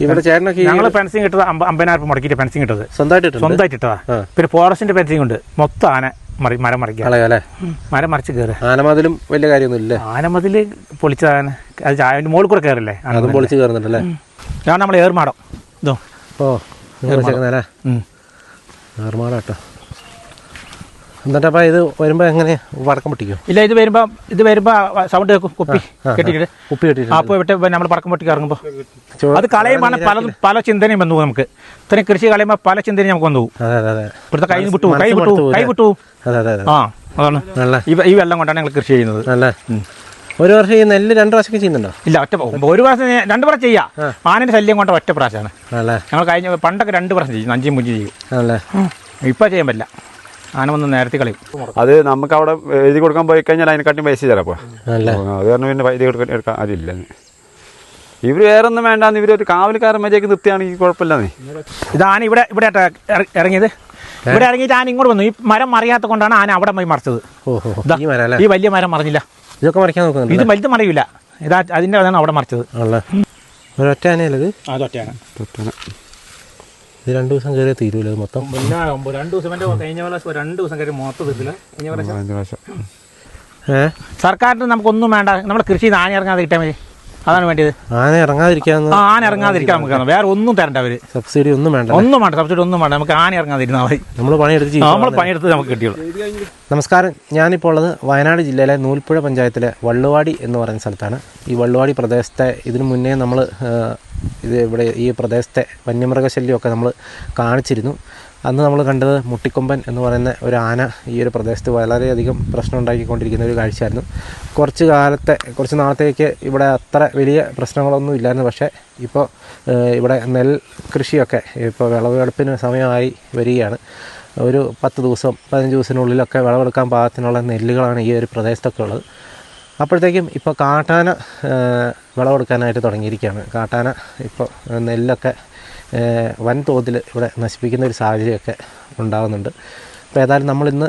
ഇവിടെ ചേട്ടനൊക്കെ ഞങ്ങൾ ഫെൻസിങ് ഇട്ടത് അമ്പ- അമ്പതിനായിരം മുടക്കിയിട്ട് ഫെൻസിങ് ഇട്ടത്. സ്വന്തമായിട്ട് സ്വന്തമായിട്ട് ഇട്ടതാ. പിന്നെ ഫോറസ്റ്റിന്റെ ഫെൻസിങ് ഉണ്ട്. മൊത്തം ആന മറി മരം മറിക്കുക. മരം മറിച്ച് കയറുക ആനമതിലും വലിയ കാര്യമൊന്നും ഇല്ലേ ആനമതിൽ പൊളിച്ച ആന അത് അതിന്റെ മുകളിൽ കൂടെ കയറില്ലേ അതും പൊളിച്ച് കയറുന്നുണ്ടല്ലേ ഞാൻ നമ്മൾ ഏർമാടം. ഇതോ. ഓ ഉം. എന്നിട്ട് അപ്പം ഇത് വരുമ്പോൾ എങ്ങനെ പടക്കം പൊട്ടിക്കും? ഇല്ല ഇത് വരുമ്പോൾ ഇത് വരുമ്പോൾ സൗണ്ട് കേൾക്കും കുപ്പി കെട്ടിയിട്ട് കുപ്പി കെട്ടിയിട്ട് അപ്പോൾ വിട്ട് നമ്മൾ പടക്കം പൊട്ടിക്കാൻ ഇറങ്ങുമ്പോൾ അത് കളയുമ്പോൾ പല പല ചിന്തനയും വന്നു നമുക്ക്. ഇത്രയും കൃഷി കളയുമ്പോൾ പല ചിന്തനയും നമുക്ക് വന്നു. ഇവിടുത്തെ കൈ വിട്ടു കൈ വിട്ടു കൈ? വിട്ടു. ആ അതാണ്. ഈ വെള്ളം കൊണ്ടാണ് ഞങ്ങൾ കൃഷി ചെയ്യുന്നത്. ഒരു വർഷം ഈ നെല്ല് രണ്ട് പ്രാവശ്യം ചെയ്യുന്നുണ്ടോ? ഇല്ല ഒറ്റ ഒരു പ്രാവശ്യം രണ്ട് പ്രാവശ്യം ചെയ്യാം. ആനന്റെ ശല്യം കൊണ്ട് ഒറ്റ പ്രാവശ്യമാണ്. ഞങ്ങൾ കഴിഞ്ഞ പണ്ടൊക്കെ രണ്ട് പ്രാവശ്യം ചെയ്യും അഞ്ചും മുഞ്ചും ചെയ്യും. ഇപ്പം ചെയ്യാൻ പറ്റില്ല. ആന വന്ന് നേരത്തെ കളയും അത് നമുക്ക് അവിടെ എഴുതി കൊടുക്കാൻ പോയി കഴിഞ്ഞാൽ അതിനെക്കാട്ടും പൈസ ചിലപ്പോൾ അത് കാരണം പിന്നെ എഴുതി കൊടുക്കാൻ എടുക്കാൻ അതില്ല ഇവർ വേറെ ഒന്നും വേണ്ടാന്ന് ഒരു കാവൽക്കാരൻ മര്യാദയ്ക്ക് നിർത്തിയാണെങ്കിൽ കുഴപ്പമില്ലെന്നേ. ഇത് ആന ഇവിടെ ഇവിടെ ഇറങ്ങിയത്? ഇവിടെ ഇറങ്ങിയിട്ട് ആന ഇങ്ങോട്ട് വന്നു. ഈ മരം മറിയാത്ത കൊണ്ടാണ് ആന അവിടെ പോയി മറിച്ചത്. ഓഹോ ഈ വലിയ മരം മറിഞ്ഞില്ല. ഇതൊക്കെ മറിക്കാൻ ഇത് നോക്കുന്നുണ്ട് വലുത് മറിയില്ല ഇതാ അതിന്റെ അതാണ് അവിടെ മറിച്ചത്. ആണല്ലേ? ഒറ്റ ആനയല്ലേ ഇത്? അതൊറ്റയാണ് ഇത് രണ്ട് ദിവസം കയറിയ തീരുമല്ലോ ഇത് മൊത്തം. പിന്നെ രണ്ട് ദിവസം എന്റെ കഴിഞ്ഞ പ്രാവശ്യം രണ്ട് ദിവസം കയറി മൊത്തം തീർത്തില്ല കഴിഞ്ഞ പ്രാവശ്യം. അഞ്ച് പ്രാവശ്യം. ഏ? സർക്കാരിന് നമുക്കൊന്നും വേണ്ട. നമ്മൾ കൃഷി നാണി ഇറങ്ങാതെ കിട്ടാൻ മതി. അതാണ് വേണ്ടത് ആന ഇറങ്ങാതിരിക്കാന്ന്. ആ ആന ഇറങ്ങാതിരിക്കാൻ നമുക്ക് വേറെ ഒന്നും തരണ്ട അവർ. സബ്സിഡി ഒന്നും വേണ്ട ഒന്നും വേണ്ട സബ്സിഡി ഒന്നും വേണ്ട. നമുക്ക് ആന ഇറങ്ങാതിരുന്നാൽ മതി. നമ്മൾ പണിയെടുത്ത് നമ്മൾ പണിയെടുത്ത് നമുക്ക് കിട്ടിയുള്ളൂ. നമസ്കാരം. ഞാനിപ്പോൾ ഉള്ളത് വയനാട് ജില്ലയിലെ നൂൽപ്പുഴ പഞ്ചായത്തിലെ വള്ളുവാടി എന്ന് പറയുന്ന സ്ഥലത്താണ്. ഈ വള്ളുവാടി പ്രദേശത്തെ ഇതിനു മുന്നേ നമ്മൾ ഇത് ഇവിടെ ഈ പ്രദേശത്തെ വന്യമൃഗശല്യമൊക്കെ നമ്മൾ കാണിച്ചിരുന്നു. അന്ന് നമ്മൾ കണ്ടത് മുട്ടിക്കൊമ്പൻ എന്ന് പറയുന്ന ഒരു ആന ഈ ഒരു പ്രദേശത്ത് വളരെയധികം പ്രശ്നം ഉണ്ടാക്കിക്കൊണ്ടിരിക്കുന്ന ഒരു കാഴ്ചയായിരുന്നു. കുറച്ച് കാലത്തെ കുറച്ച് നാളത്തേക്ക് ഇവിടെ അത്ര വലിയ പ്രശ്നങ്ങളൊന്നും ഇല്ലായിരുന്നു. പക്ഷേ ഇപ്പോൾ ഇവിടെ നെൽ കൃഷിയൊക്കെ ഇപ്പോൾ വിളവെടുപ്പിന് സമയമായി വരികയാണ്. ഒരു പത്ത് ദിവസം പതിനഞ്ച് ദിവസത്തിനുള്ളിലൊക്കെ വിളവെടുക്കാൻ പാകത്തിനുള്ള നെല്ലുകളാണ് ഈ ഒരു പ്രദേശത്തൊക്കെ ഉള്ളത്. അപ്പോഴത്തേക്കും ഇപ്പോൾ കാട്ടാന വിളവെടുക്കാനായിട്ട് തുടങ്ങിയിരിക്കുകയാണ്. കാട്ടാന ഇപ്പോൾ നെല്ലൊക്കെ വൻതോതിൽ ഇവിടെ നശിപ്പിക്കുന്ന ഒരു സാഹചര്യമൊക്കെ ഉണ്ടാകുന്നുണ്ട് അപ്പോൾ ഏതായാലും നമ്മളിന്ന്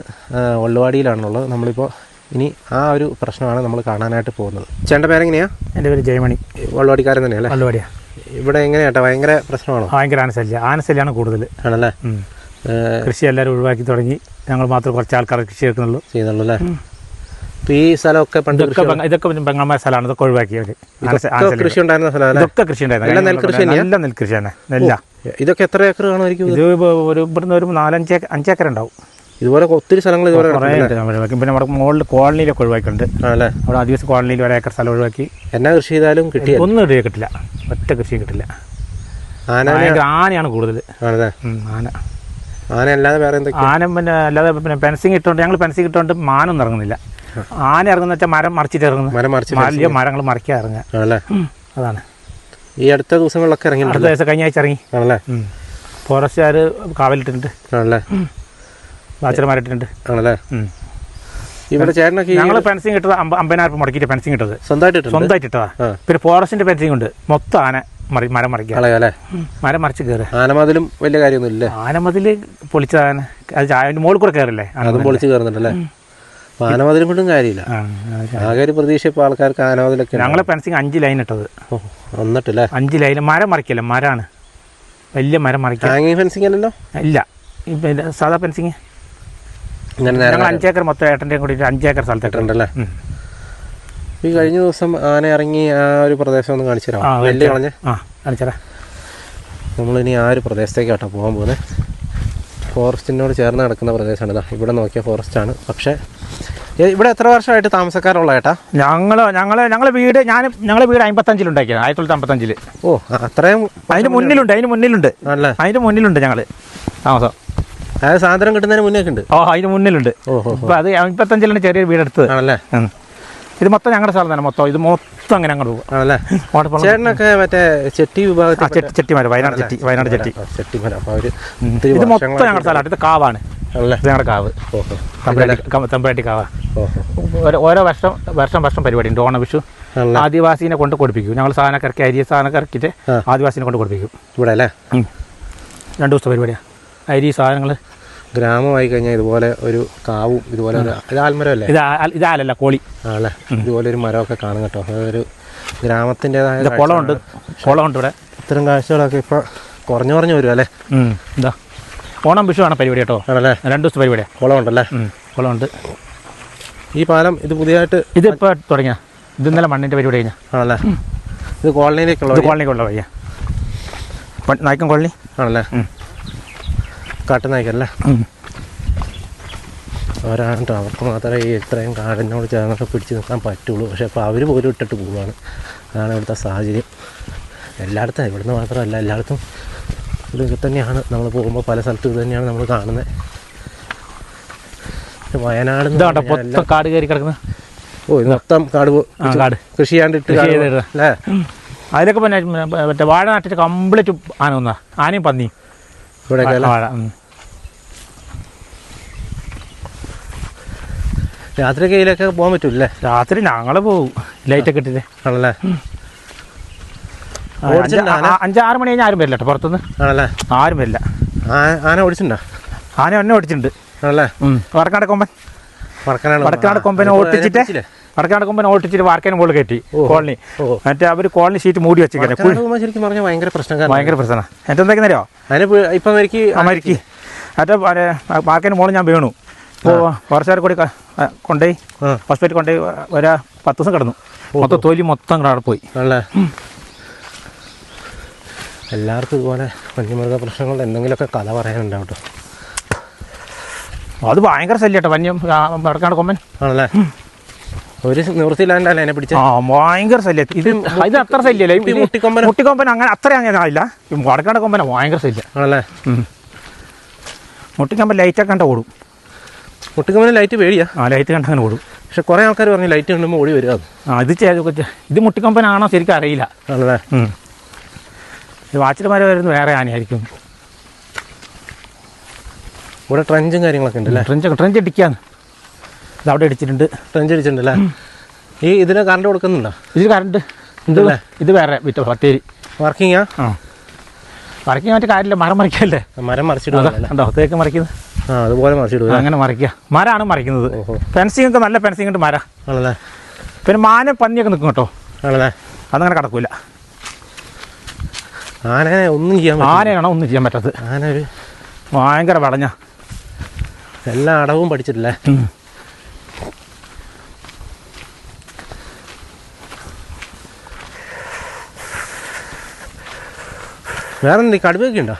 ഒള്ളുവാടിയിലാണുള്ളത് നമ്മളിപ്പോൾ ഇനി ആ ഒരു പ്രശ്നമാണ് നമ്മൾ കാണാനായിട്ട് പോകുന്നത്. ചേട്ടന്റെ പേരെങ്ങനെയാണ് എന്റെ പേര് ജയമണി. വള്ളുവാടിക്കാരൻ തന്നെയല്ലേ? വള്ളുവാടിയാ. ഇവിടെ എങ്ങനെയാട്ടെ? ഭയങ്കര പ്രശ്നമാണോ? ഭയങ്കര ആനശല്യ. ആനശല്യമാണ് കൂടുതൽ. ആണല്ലേ? കൃഷി എല്ലാവരും ഒഴിവാക്കി തുടങ്ങി. ഞങ്ങൾ മാത്രം കുറച്ച് ആൾക്കാർ കൃഷി എടുക്കുന്നുള്ളൂ ചെയ്യുന്നുള്ളൂ അല്ലേ? അപ്പോൾ ഈ സ്ഥലമൊക്കെ പണ്ട് ഇതൊക്കെ ബംഗാളമായ സ്ഥലമാണ്. ഇതൊക്കെ ഒഴിവാക്കിയവർ കൃഷി ഉണ്ടായിരുന്ന സ്ഥലമല്ലേ ഇതൊക്കെ കൃഷി ഉണ്ടായിരുന്നു നെൽകൃഷി? നല്ല നെൽകൃഷി തന്നെ. നെല്ല. ഇതൊക്കെ എത്ര ഏക്കർ കാണുമായിരിക്കും ഇത്? ഒരു ഇവിടുന്ന് ഒരു നാലഞ്ച് അഞ്ച് ഏക്കർ അഞ്ചേക്കർ ഉണ്ടാവും. ഇതുപോലെ ഒത്തിരി സ്ഥലങ്ങൾ ഇതുപോലെ പിന്നെ നമ്മുടെ മുകളിൽ കോളനിയിലൊക്കെ ഒഴിവാക്കിയിട്ടുണ്ട്. ആണല്ലേ? അവിടെ ആദിവാസി കോളനിയിൽ ഒരു ഏക്കർ സ്ഥലം ഒഴിവാക്കി. എന്നാ കൃഷി ചെയ്താലും കിട്ടി ഒന്നും ഇടുക കിട്ടില്ല. ഒറ്റ കൃഷി കിട്ടില്ല. ആന ആനയാണ് കൂടുതൽ. ആന. ആന അല്ലാതെ വേറെ എന്തൊക്കെ ആന പിന്നെ അല്ലാതെ പിന്നെ പെൻസിങ് ഇട്ടുകൊണ്ട് ഞങ്ങൾ പെൻസിങ് ഇട്ടുകൊണ്ട് മാനൊന്നും ഇറങ്ങുന്നില്ല. ആന ഇറങ്ങുന്ന വെച്ചാൽ മരം മറിച്ചിട്ട് ഇറങ്ങുന്നു മരം മറിച്ച് വലിയ മരങ്ങൾ മറിക്കാൻ ഇറങ്ങുക. ആണല്ലേ? അതാണ്. ഈ അടുത്ത ദിവസങ്ങളിലൊക്കെ അടുത്ത ദിവസം കഴിഞ്ഞ ആഴ്ച ഇറങ്ങി. ആണല്ലേ? ഫോറസ്റ്റുകാർ കാവലിട്ടിട്ടുണ്ട്. ആണല്ലേ? വാച്ചർമാരിട്ടിട്ടുണ്ട് ആണല്ലേ? ഇവിടെ ചേട്ടനൊക്കെ ഞങ്ങൾ ഫെൻസിങ് ഇട്ടത് അമ്പ- അമ്പതിനായിരം മുടക്കിയിട്ട് ഫെൻസിങ് ഇട്ടത്. സ്വന്തമായിട്ടുണ്ട് സ്വന്തമായിട്ട് ഇട്ടതാ. പിന്നെ ഫോറസ്റ്റിന്റെ ഫെൻസിങ് ഉണ്ട്. മൊത്തം ആന മറി മരം മറിക്കുക. മരം മറിച്ച് കയറി ആനമതിലും വലിയ കാര്യമൊന്നുമില്ല? ആനമതിൽ പൊളിച്ച ആന അത് ചായ മുകളിൽ കൂടെ കയറില്ലേ? അതും പൊളിച്ച് കയറുന്നുണ്ടല്ലേ? അപ്പൊ ആനമതിലും കൊണ്ടും കാര്യമില്ല. ആകെ ഒരു പ്രതീക്ഷ ഇപ്പോൾ ആൾക്കാർക്ക് ആനവാതിലൊക്കെ. ഞങ്ങളെ പെൻസിങ് അഞ്ച് ലൈൻ ഇട്ടത് വന്നിട്ടില്ല? എന്നിട്ടല്ലേ അഞ്ച് ലൈൻ മരം മറിക്കില്ല? മരമാണ് വലിയ മരം ഹാങ്ങിങ് ഫെൻസിങ് അല്ലല്ലോ? ഇല്ല. സാധാ ഫെൻസിങ് ഞങ്ങൾ അഞ്ചേക്കർ മൊത്തം ഏട്ടന്റെയും കൂടി അഞ്ചേക്കർ സ്ഥലത്തേക്ക്. ഉണ്ടല്ലേ ഈ കഴിഞ്ഞ ദിവസം ആന ഇറങ്ങി ആ ഒരു പ്രദേശം ഒന്ന് കാണിച്ചു തരാം. നെല്ല് കളഞ്ഞ്? ആ കാണിച്ചേരാ നമ്മളിനി ആ ഒരു പ്രദേശത്തേക്കാട്ടോ പോകാൻ പോകുന്നത് ഫോറസ്റ്റിനോട് ചേർന്ന് കിടക്കുന്ന പ്രദേശമാണ് ഇതാ ഇവിടെ നോക്കിയ ഫോറസ്റ്റാണ്. പക്ഷേ ഇവിടെ എത്ര വർഷമായിട്ട് താമസക്കാരുള്ള ഏട്ടാ? ഞങ്ങൾ ഞങ്ങൾ ഞങ്ങളെ വീട് ഞാൻ ഞങ്ങളെ വീട് അമ്പത്തഞ്ചിലുണ്ടാക്കിയത് ആയിരത്തി തൊള്ളായിരത്തി അമ്പത്തഞ്ചിൽ. ഓ അത്രയും അതിന് മുന്നിലുണ്ട്. അതിന് മുന്നിലുണ്ട്. നല്ല അതിന് മുന്നിലുണ്ട് ഞങ്ങൾ താമസം. അതായത് സാധനം കിട്ടുന്നതിന് മുന്നേ ഉണ്ട്. ഓ അതിന് മുന്നിലുണ്ട്. ഓ അത് അമ്പത്തഞ്ചിലാണ് ചെറിയൊരു വീടെടുത്തത്. ആണല്ലേ. ഇത് മൊത്തം ഞങ്ങളുടെ സ്ഥലം തന്നെ മൊത്തം. ഇത് മൊത്തം അങ്ങനെ അങ്ങോട്ട് പോകും ചേട്ടനൊക്കെ മറ്റേ ചെട്ടി വിഭാഗത്തിൽ ചെട്ടി ചെട്ടിമാര് വയനാട് ചെട്ടി വയനാട് ചെട്ടി. ചെട്ടിമാര് ഇത് മൊത്തം ഞങ്ങളുടെ സ്ഥലമാണ് ഇത് കാവാണ്. ഞങ്ങളുടെ കാവ്. തമ്പുരാട്ടി കാവ. ഓരോ- വർഷം വർഷം വർഷം പരിപാടി ഉണ്ട്. ഓണവിഷു ആദിവാസീനെ കൊണ്ട് കൊടുപ്പിക്കും. ഞങ്ങൾ സാധനം ഇറക്കി അരി സാധനം ഇറക്കിയിട്ട്. ആദിവാസീനെ കൊണ്ട് കൊടുപ്പിക്കും. ഇവിടെ അല്ലേ രണ്ടു രണ്ട് ദിവസത്തെ പരിപാടിയാണ് അരി സാധനങ്ങൾ ഗ്രാമമായി കഴിഞ്ഞാൽ ഇതുപോലെ ഒരു കാവും ഇതുപോലെ ഒരു ഇത് ആൽമരം അല്ലേ ഇത് ആ- ആലല്ല കോളി. ആണല്ലേ? ഇതുപോലെ ഒരു മരമൊക്കെ കാണും കേട്ടോ. അതൊരു ഗ്രാമത്തിന്റെതായ ഇത് കുളമുണ്ട് കുളമുണ്ട് ഇവിടെ. ഇത്തരം കാഴ്ചകളൊക്കെ ഇപ്പോൾ കുറഞ്ഞു കുറഞ്ഞു വരും അല്ലേ? എന്താ ഇതാ. ഓണം വിഷു ആണ് പരിപാടി കേട്ടോ. ആണല്ലേ? രണ്ട് ദിവസത്തെ പരിപാടിയാണ് കുളമുണ്ടല്ലേ? കുളമുണ്ട്. ഈ പാലം ഇത് പുതിയതായിട്ട് ഇതിപ്പോൾ തുടങ്ങിയ. ഇത് ഇന്നലെ മണ്ണിന്റെ പരിപാടി കഴിഞ്ഞാൽ ആണല്ലേ? ഇത് കോളനിയിലേക്കുള്ള ഇത് കോളനിക്കുള്ള വഴിയാണ് നായ്ക്കൻ കോളനി? ആണല്ലേ. കാട്ടുനായ്ക്കല്ലേ ഉം. അവരാണ് അവർക്ക് മാത്രമേ ഈ ഇത്രയും കാടിനോട് ചേർന്നൊക്കെ പിടിച്ച് നിൽക്കാൻ പറ്റുള്ളൂ. പക്ഷെ അപ്പോൾ അവർ പോലും ഇട്ടിട്ട് പോവുകയാണ് അതാണ് ഇവിടുത്തെ സാഹചര്യം. എല്ലായിടത്തും ഇവിടുന്ന് മാത്രമല്ല എല്ലായിടത്തും ഇതൊക്കെ തന്നെയാണ്. നമ്മൾ പോകുമ്പോൾ പല സ്ഥലത്തും ഇത് തന്നെയാണ് നമ്മൾ കാണുന്നത്. വയനാട് കാട് കയറി കിടക്കുന്ന ഓ ഇത് മൊത്തം കാട് കാട്. കൃഷി ചെയ്യാണ്ടിട്ട്. അല്ലേ? അതിലൊക്കെ പിന്നെ മറ്റേ വാഴ നട്ടിട്ട് കംപ്ലീറ്റ് ആന ഒന്നാ ആനയും പന്നി അല്ലേ വാഴ ഉം. രാത്രി കയ്യിലൊക്കെ പോകാൻ പറ്റൂല്ലേ രാത്രി ഞങ്ങൾ പോകും ലൈറ്റൊക്കെ ഇട്ടിട്ട്. ആണല്ലേ? അഞ്ചാറ് മണി കഴിഞ്ഞാൽ ആരും വരില്ല കേട്ടോ പുറത്തുനിന്ന്. ആണല്ലേ? ആരും വരില്ല. ആന ഓടിച്ചിട്ടുണ്ടോ? ആന എന്നെ ഓടിച്ചിട്ടുണ്ട്. ആണല്ലേ? വടക്കാട് കൊമ്പൻ. വടക്കനാട് വടക്കാട് കൊമ്പനെ ഓട്ടിച്ചിട്ട് വടക്കാട് കൊമ്പനെ ഓട്ടിച്ചിട്ട് വാർക്കേനെ മുകളിൽ കയറ്റി കോളനി. മറ്റേ അവർ കോളനി ഷീറ്റ് മൂടി പോകുമ്പോൾ ശരിക്കും പറഞ്ഞാൽ ഭയങ്കര പ്രശ്നമാണ്. എന്റെ എന്തൊക്കെയാണെന്നറിയോ അതിന് പ്- ഇപ്പം എനിക്ക് അമരിക്ക് മറ്റേ വാർക്കേന്റെ മുകളിൽ ഞാൻ വീണു. ഇപ്പോൾ കുറച്ചുപേരെ കൂടി കൊണ്ടുപോയി ഹോസ്പിറ്റലിൽ കൊണ്ടുപോയി ഒരു പത്ത് ദിവസം കിടന്നു. മൊത്തം തൊലി മൊത്തം അവിടെ പോയി. എല്ലാവർക്കും ഇതുപോലെ വന്യമൃഗ പ്രശ്നങ്ങളുടെ എന്തെങ്കിലുമൊക്കെ കഥ പറയാനുണ്ടാവും കേട്ടോ. അത് ഭയങ്കര ശല്യം കേട്ടോ വന്യം വടക്കാട് കൊമ്പൻ ആണല്ലേ? ഒരു നിവൃത്തിയില്ലാണ്ടല്ലേ എന്നെ പിടിച്ച. ആ ഭയങ്കര ശല്യം. ഇത് ഇത് അത്ര ശല്യമല്ല ഈ മുട്ടിക്കൊമ്പനോ? മുട്ടിക്കൊമ്പൻ അങ്ങനെ അത്ര അങ്ങനെ ആയില്ല ഈ വടക്കാട് കൊമ്പന ഭയങ്കര ശല്യം. ആണല്ലേ? മുട്ടിക്കൊമ്പൻ ലൈറ്റൊക്കെ കണ്ട ഓടും. മുട്ടിക്കമ്മന് ലൈറ്റ് പേടിയാ. ആ ലൈറ്റ് കണ്ട അങ്ങനെ ഓടും. പക്ഷെ കുറേ ആൾക്കാർ പറഞ്ഞു ലൈറ്റ് കണ്ടുമ്പോൾ ഓടി വരിക ആ ഇത് ചെയ്ത് ഇത് മുട്ടിക്കൊമ്പനാണോ ശരിക്കും അറിയില്ല. ആണല്ലേ? ഉം. ഇത് വാച്ചിലുമാരെ വരുന്നത് വേറെ ആനയായിരിക്കും. ഇവിടെ ട്രഞ്ചും കാര്യങ്ങളൊക്കെ ഉണ്ട് അല്ലേ ട്രഞ്ച് ട്രെഞ്ച് ഇടിക്കാന്ന്. ഇത് അവിടെ ഇടിച്ചിട്ടുണ്ട്. ട്രഞ്ച് അടിച്ചിട്ടുണ്ടല്ലേ ഈ ഇതിന് കറണ്ട് കൊടുക്കുന്നുണ്ടോ? ഇതിൽ കറണ്ട് ഇത് ഇതല്ലേ? ഇത് വേറെ വിറ്റ ബത്തേരി വർക്കിങ്ങാ ആ? മറിക്കാൻ മറ്റേ കാര്യമില്ല മരം മറിക്കല്ലേ? മരം തേക്ക് മറിക്കുന്നത് ആ അതുപോലെ മറിച്ചിടുക അങ്ങനെ മറിക്കുക. മരമാണ് മറിക്കുന്നത്. ഫെൻസിങ് ഒക്കെ നല്ല ഫെൻസിങ് ഉണ്ട് മര. ആണല്ലേ? പിന്നെ മാന പന്നിയൊക്കെ നിൽക്കും കേട്ടോ. ആണല്ലേ? അതങ്ങനെ കിടക്കൂല. ആനനെ ഒന്നും ചെയ്യാൻ ആനയാണോ ഒന്നും ചെയ്യാൻ പറ്റാത്തത്. ആന ഒരു ഭയങ്കര വളഞ്ഞ. എല്ലാ അടവും പഠിച്ചിട്ടില്ലേ? വേറെ എന്ത് കടുവയൊക്കെ ഉണ്ടോ?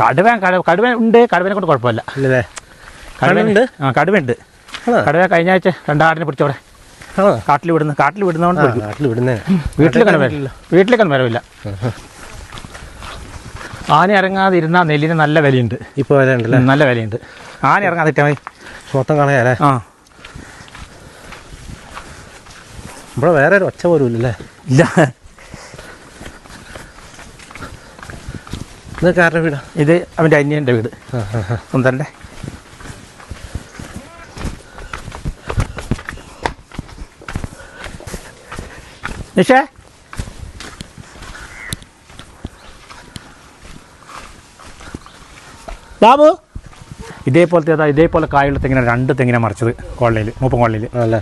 കടുവ കടുവ ഉണ്ട് കടുവനെ കൊണ്ട് കുഴപ്പമില്ല. ഇല്ലല്ലേ കടുവ കടുവയുണ്ട്? ആ കടുവയുണ്ട് കടുവ കഴിഞ്ഞ ആഴ്ച രണ്ടാടിനെ പിടിച്ചോടെ കാട്ടിൽ വിടുന്നു കാട്ടിൽ വിടുന്നതുകൊണ്ട് കാട്ടിൽ വിടുന്നേ. വീട്ടിലേക്കാണ് വരില്ല വീട്ടിലേക്കാണ് വരവില്ല. ആന ഇറങ്ങാതെ ഇരുന്നാൽ നെല്ലിന് നല്ല വിലയുണ്ട്. ഇപ്പോൾ വില ഉം, നല്ല വിലയുണ്ട്. ആന ഇറങ്ങാതെ ഇട്ടാൽ മതി മൊത്തം കളയാലേ ആ. ഇവിടെ വേറെ ഒരു ഒച്ച പോലും ഇല്ലല്ലേ? ഇല്ല. ഇതൊക്കെ വീട് വീടാ. ഇത് അവന്റെ അന്യന്റെ വീട്. സ്വന്തന്റെ നിഷേ? ബാബു? ഇതേപോലത്തെ ഏതാ ഇതേപോലെ കായുള്ള തെങ്ങിനെ രണ്ട് തെങ്ങിനെ മറിച്ചത് കൊള്ളയിൽ മൂപ്പം കൊള്ളയിൽ അല്ലേ?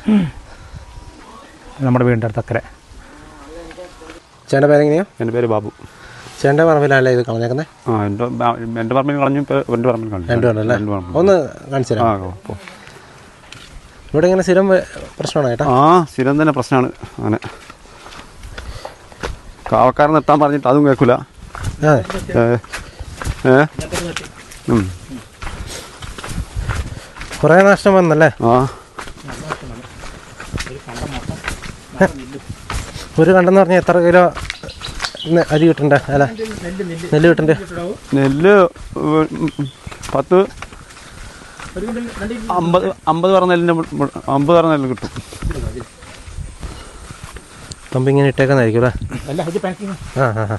നമ്മുടെ വീടിന്റെ അടുത്ത് അക്കരെ. ചേട്ടന്റെ പേരെങ്ങനെയാണ് എന്റെ പേര് ബാബു. ചേട്ടന്റെ പറമ്പിലല്ലേ ഇത് കളഞ്ഞേക്കുന്നത് ആ എന്റെ എന്റെ പറമ്പിൽ കളഞ്ഞു ഇപ്പോൾ എന്റെ പറമ്പിൽ കളഞ്ഞു. രണ്ട് പറമ്പിൽ. ഒന്ന് കാണിച്ചു ആ തരാം. ഇവിടെ ഇങ്ങനെ സ്ഥിരം വ- പ്രശ്നമാണോ ചേട്ടാ? ആ സ്ഥിരം തന്നെ പ്രശ്നമാണ്. അങ്ങനെ. കാവക്കാരൻ നിർത്താൻ പറഞ്ഞിട്ട് അതും കേൾക്കില്ല ആ. ഏ ഏ? ഉം. കുറേ നഷ്ടം വന്നല്ലേ? ആ. ഒരു കണ്ടെന്ന് പറഞ്ഞാൽ എത്ര കിലോ നെ- അരി കിട്ടണ്ട അല്ല നെല്ല് കിട്ടണ്ടേ നെല്ല് പത്ത് അമ്പത് അമ്പത് പറഞ്ഞ നെല്ലിന്റെ അമ്പത് പറഞ്ഞ നെല്ല് കിട്ടും. തമ്പി ഇങ്ങനെ ഇട്ടേക്കുന്നതായിരിക്കും അല്ലേ? ആ ആ ആ.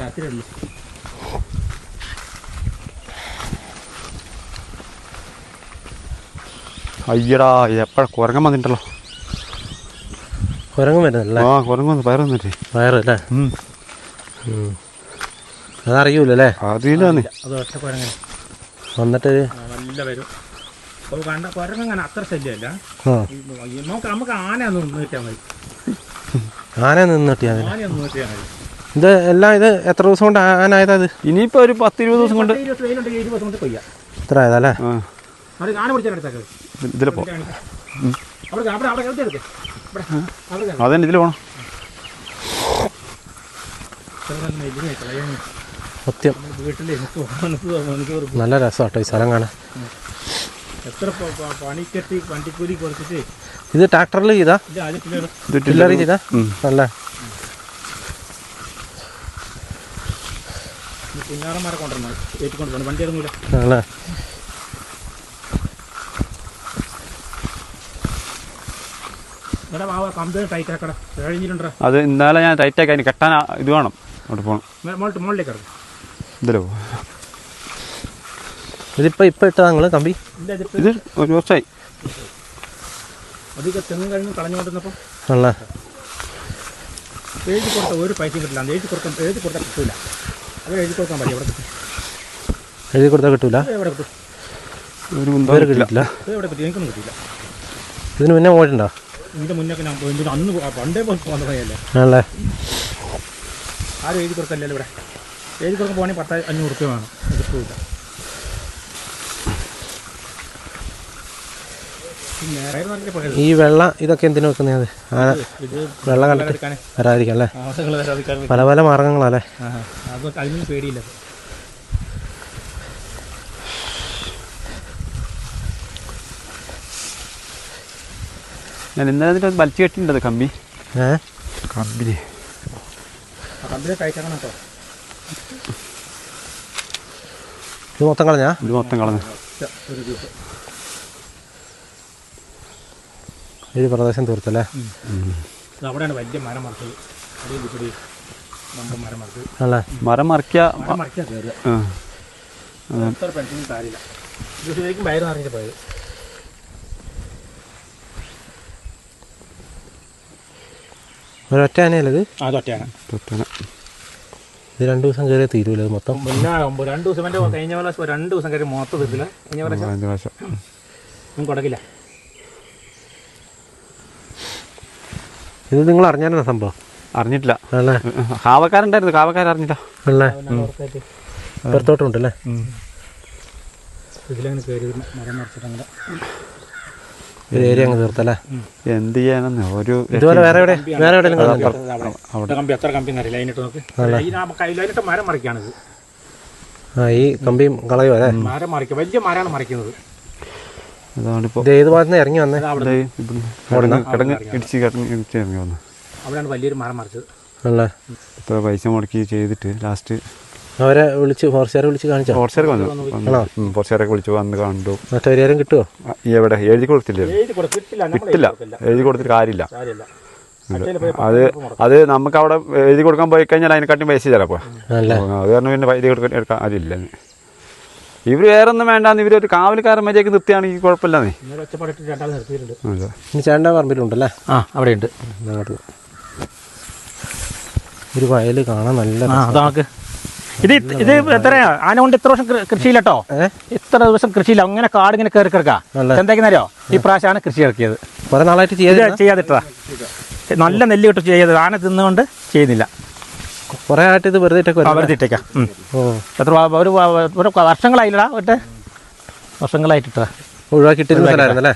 രാത്രി അയ്യടാ എപ്പോഴാ കുരങ്ങൻ വന്നിട്ടല്ലോ? കുരങ്ങും വരുന്നല്ലേ ആ കുരങ്ങും വന്നിട്ടേ. വയറല്ലേ അതറിയൂലല്ലേ? അറിയില്ലാന്നേ. അത് ഒറ്റ കുരങ്ങനെ. വന്നിട്ട്? നല്ല വരും. അപ്പോൾ കണ്ട കുരങ്ങനെ അത്ര ശല്യമല്ല നമുക്ക് നമുക്ക് ആന ഒന്ന് നിർത്തിയാൽ മതി. ആന നിന്ന് കിട്ടിയാൽ മതി. ആന ഒന്ന് നിർത്തിയാൽ മതി. ഇത് എല്ലാം ഇത് എത്ര ദിവസം കൊണ്ട് ആനായത് അത് ഇനിയിപ്പോ ഒരു പത്ത് ഇരുപത് ദിവസം കൊണ്ട് ഇത്ര ആയതല്ലേ ഇതിലെ പോ. അവിടെ അവിടെ അവിടെ അതന്നെ ഇതിൽ പോണം. സത്യം. നല്ല രസമാട്ടോ ഈ സ്ഥലം കാണാൻ. എത്ര പണിക്കെട്ടി വണ്ടിക്കൂലി കൊടുത്തിട്ട് ഇത് ട്രാക്ടറിൽ ചെയ്താ? ഇത് ടില്ലറി ചെയ്താ? നല്ല. പിന്നാറന്മാരെ കൊണ്ടുവരണം. ഏറ്റിക്കൊണ്ട് പോകണം വണ്ടി ഇറങ്ങൂല. നല്ല ടൈറ്റ് അത് ഇന്നലെ ഞാൻ ടൈറ്റാക്കി അതിന് കെട്ടാൻ ഇത് വേണം. അവിടെ പോകണം മുകളിലേക്ക് ഇതിലോ? ഇതിപ്പോ ഇപ്പൊ ഇട്ടതാ നിങ്ങൾ കമ്പി? ഇല്ല ഇത് ഒരു വർഷമായി അധികം തെങ്ങ് കഴിഞ്ഞ് എഴുതി കൊടുത്ത ഒരു പൈസയും കിട്ടില്ല. എഴുതി കൊടുക്കാൻ എഴുതി കൊടുത്താൽ കിട്ടൂല. അത് എഴുതി കൊടുക്കാൻ പറ്റും എവിടെ കിട്ടും? എഴുതി കൊടുത്താൽ കിട്ടൂല? എവിടെ കിട്ടും? ഒരു കിട്ടില്ല. കിട്ടില്ല എവിടെ കിട്ടും? എനിക്കൊന്നും കിട്ടില്ല ഇതിന് മുന്നേ പോയിട്ടുണ്ടോ? ഇതിന്റെ മുന്നൊക്കെ ഞാൻ പോയി. അന്ന് പോ- പണ്ടേ പോയി പോകുന്ന പയ്യല്ലേ ആണല്ലേ? ആരും എഴുതി കൊടുക്കല്ലോ ഇവിടെ. എഴുതി കൊടുക്കാൻ പോകണമെങ്കിൽ പത്ത് അഞ്ഞൂറ് റുപ്യ വേണം. അത് കിട്ടൂല പിന്നെ വയറ് ഈ വെള്ള ഇതൊക്കെ എന്തിനു വെക്കുന്നത് ആന വെള്ളം കണ്ടിട്ട് വരാതിരിക്കാം അല്ലേ? പല പല മാർഗങ്ങളല്ലേ? അത് അതിനൊന്നും പേടിയില്ല. ഞാൻ ഇന്നലെ അതിന്റെ വലിച്ചു കെട്ടിണ്ടത് കമ്പി. ഏ? കമ്പി ആ കമ്പനി കഴിക്കണം കേട്ടോ. ഇത് മൊത്തം കളഞ്ഞാ? ഇത് മൊത്തം കളഞ്ഞു. ഒരു പ്രദേശം തീർത്തല്ലേ? അവിടെയാണ് വലിയ മരം മറച്ചത്. അല്ലേ മരം മറിക്കുക പെൻഷനും കാര്യമില്ല. ശരിക്കും വയറ് നിറഞ്ഞിട്ട് പോയത്. ഒരൊറ്റ ആനയല്ലത് ഇത് അതൊറ്റയാണ് തൊട്ടന. ഇത് രണ്ടു ദിവസം കയറിയാൽ തീരൂല ഇത് മൊത്തം? മുന്നേ രണ്ട് ദിവസം എന്റെ കഴിഞ്ഞ പ്രാവശ്യം രണ്ട് ദിവസം കയറി മൊത്തം തീർത്തില്ല കഴിഞ്ഞ പ്രാവശ്യം? കൊടക്കില്ല പ്രാവശ്യം. ഒന്നും കൊടുക്കില്ല. ഇത് നിങ്ങൾ അറിഞ്ഞാലോ സംഭവം? അറിഞ്ഞിട്ടില്ല. അല്ലേ കാവക്കാരുണ്ടായിരുന്നു. കാവക്കാർ അറിഞ്ഞില്ല അല്ലേ പുറത്തോട്ടുണ്ടല്ലേ ഇതിലങ്ങനെ കയറി മരം മറിച്ചിട്ട് അങ്ങനെ ഒരു ഏരിയ അങ്ങ് തീർത്തല്ലേ? എന്ത് ചെയ്യാനെന്ന് ഒരു ഇതുപോലെ വേറെ എവിടെ വേറെ എവിടെയെങ്കിലും കളഞ്ഞോ? അവിടെ. കമ്പി എത്ര കമ്പി എന്നറിയില്ല. നോക്ക്. അതിനായിട്ട് മരം മറിക്കാണിത് ആ ഈ കമ്പിയും കളയോ അല്ലേ? മരം മറിക്കുക വലിയ മരമാണ് മറിക്കുന്നത്. അതുകൊണ്ട് ഇപ്പോൾ ഇത് ഏത് ഭാഗത്ത് നിന്ന് ഇറങ്ങി വന്നേ അവിടെ കിടങ്ങ് കിടങ്ങ് ഇടിച്ച് കിടങ്ങ് ഇടിച്ച് ഇറങ്ങി വന്നു. അവിടെയാണ് വലിയൊരു മരം മറിച്ചത്. അല്ലേ? ഇപ്പോൾ പൈസ മുടക്കി ചെയ്തിട്ട് ലാസ്റ്റ് അവരെ വിളിച്ച് ഫോറസ്റ്റുകാരെ വിളിച്ച് കാണിച്ചോ? പോർച്ചേർക്ക് വന്നു പോർച്ചേരൊക്കെ വിളിച്ചു വന്ന് കണ്ടു. നഷ്ടപരിഹാരം കിട്ടുമോ എവിടെ? എഴുതി കൊടുത്തില്ലേ എഴുതി കൊടുത്തിട്ടില്ല നമ്മൾ കിട്ടില്ല. എഴുതി കൊടുത്തിട്ട് കാര്യമില്ല. കാര്യമില്ല. അത് അത് നമുക്ക് അവിടെ എഴുതി കൊടുക്കാൻ പോയി കഴിഞ്ഞാൽ അതിനെക്കാട്ടി പൈസ ചിലപ്പോൾ അത് കാരണം പിന്നെ പൈസ കൊടുക്കാൻ എടുക്കാൻ കാര്യമില്ല. ഇവർ വേറെ ഒന്നും വേണ്ടാന്ന് ഇവർ ഒരു കാവലിക്കാരൻ മര്യാദയ്ക്ക് നിർത്തിയാണെങ്കിൽ കുഴപ്പമില്ലെന്നേ. ഇനി ചേണ്ട പറമ്പിലുണ്ടല്ലേ? ആ അവിടെ ഉണ്ട് ഒരു വയൽ കാണാൻ നല്ല ആ അത് നമുക്ക് ഇത് ഇത് എത്രയാ? ആന കൊണ്ട് ഇത്ര വർഷം കൃ- കൃഷിയില്ലട്ടോ ഏ? ഇത്ര ദിവസം കൃഷിയില്ല അങ്ങനെ കാട് ഇങ്ങനെ കയറി കിടക്കാം. നല്ല. എന്താക്കുന്നറിയോ ഈ പ്രാവശ്യമാണ് കൃഷി ഇറക്കിയത്. കുറെ നാളായിട്ട് ചെയ്യാതിട്ടാ നല്ല നെല്ല് കിട്ടും ചെയ്യത് ആന തിന്നുകൊണ്ട് ചെയ്യുന്നില്ല. കുറെ ആയിട്ട് ഇത് വെറുതെ വെറുതെ ഇട്ടേക്കാം. എത്ര ഒരു ഒരു വർഷങ്ങളായില്ലടാ ഒറ്റ വർഷങ്ങളായിട്ടിട്ടാ ഒഴിവാക്കിയിട്ടിരുന്ന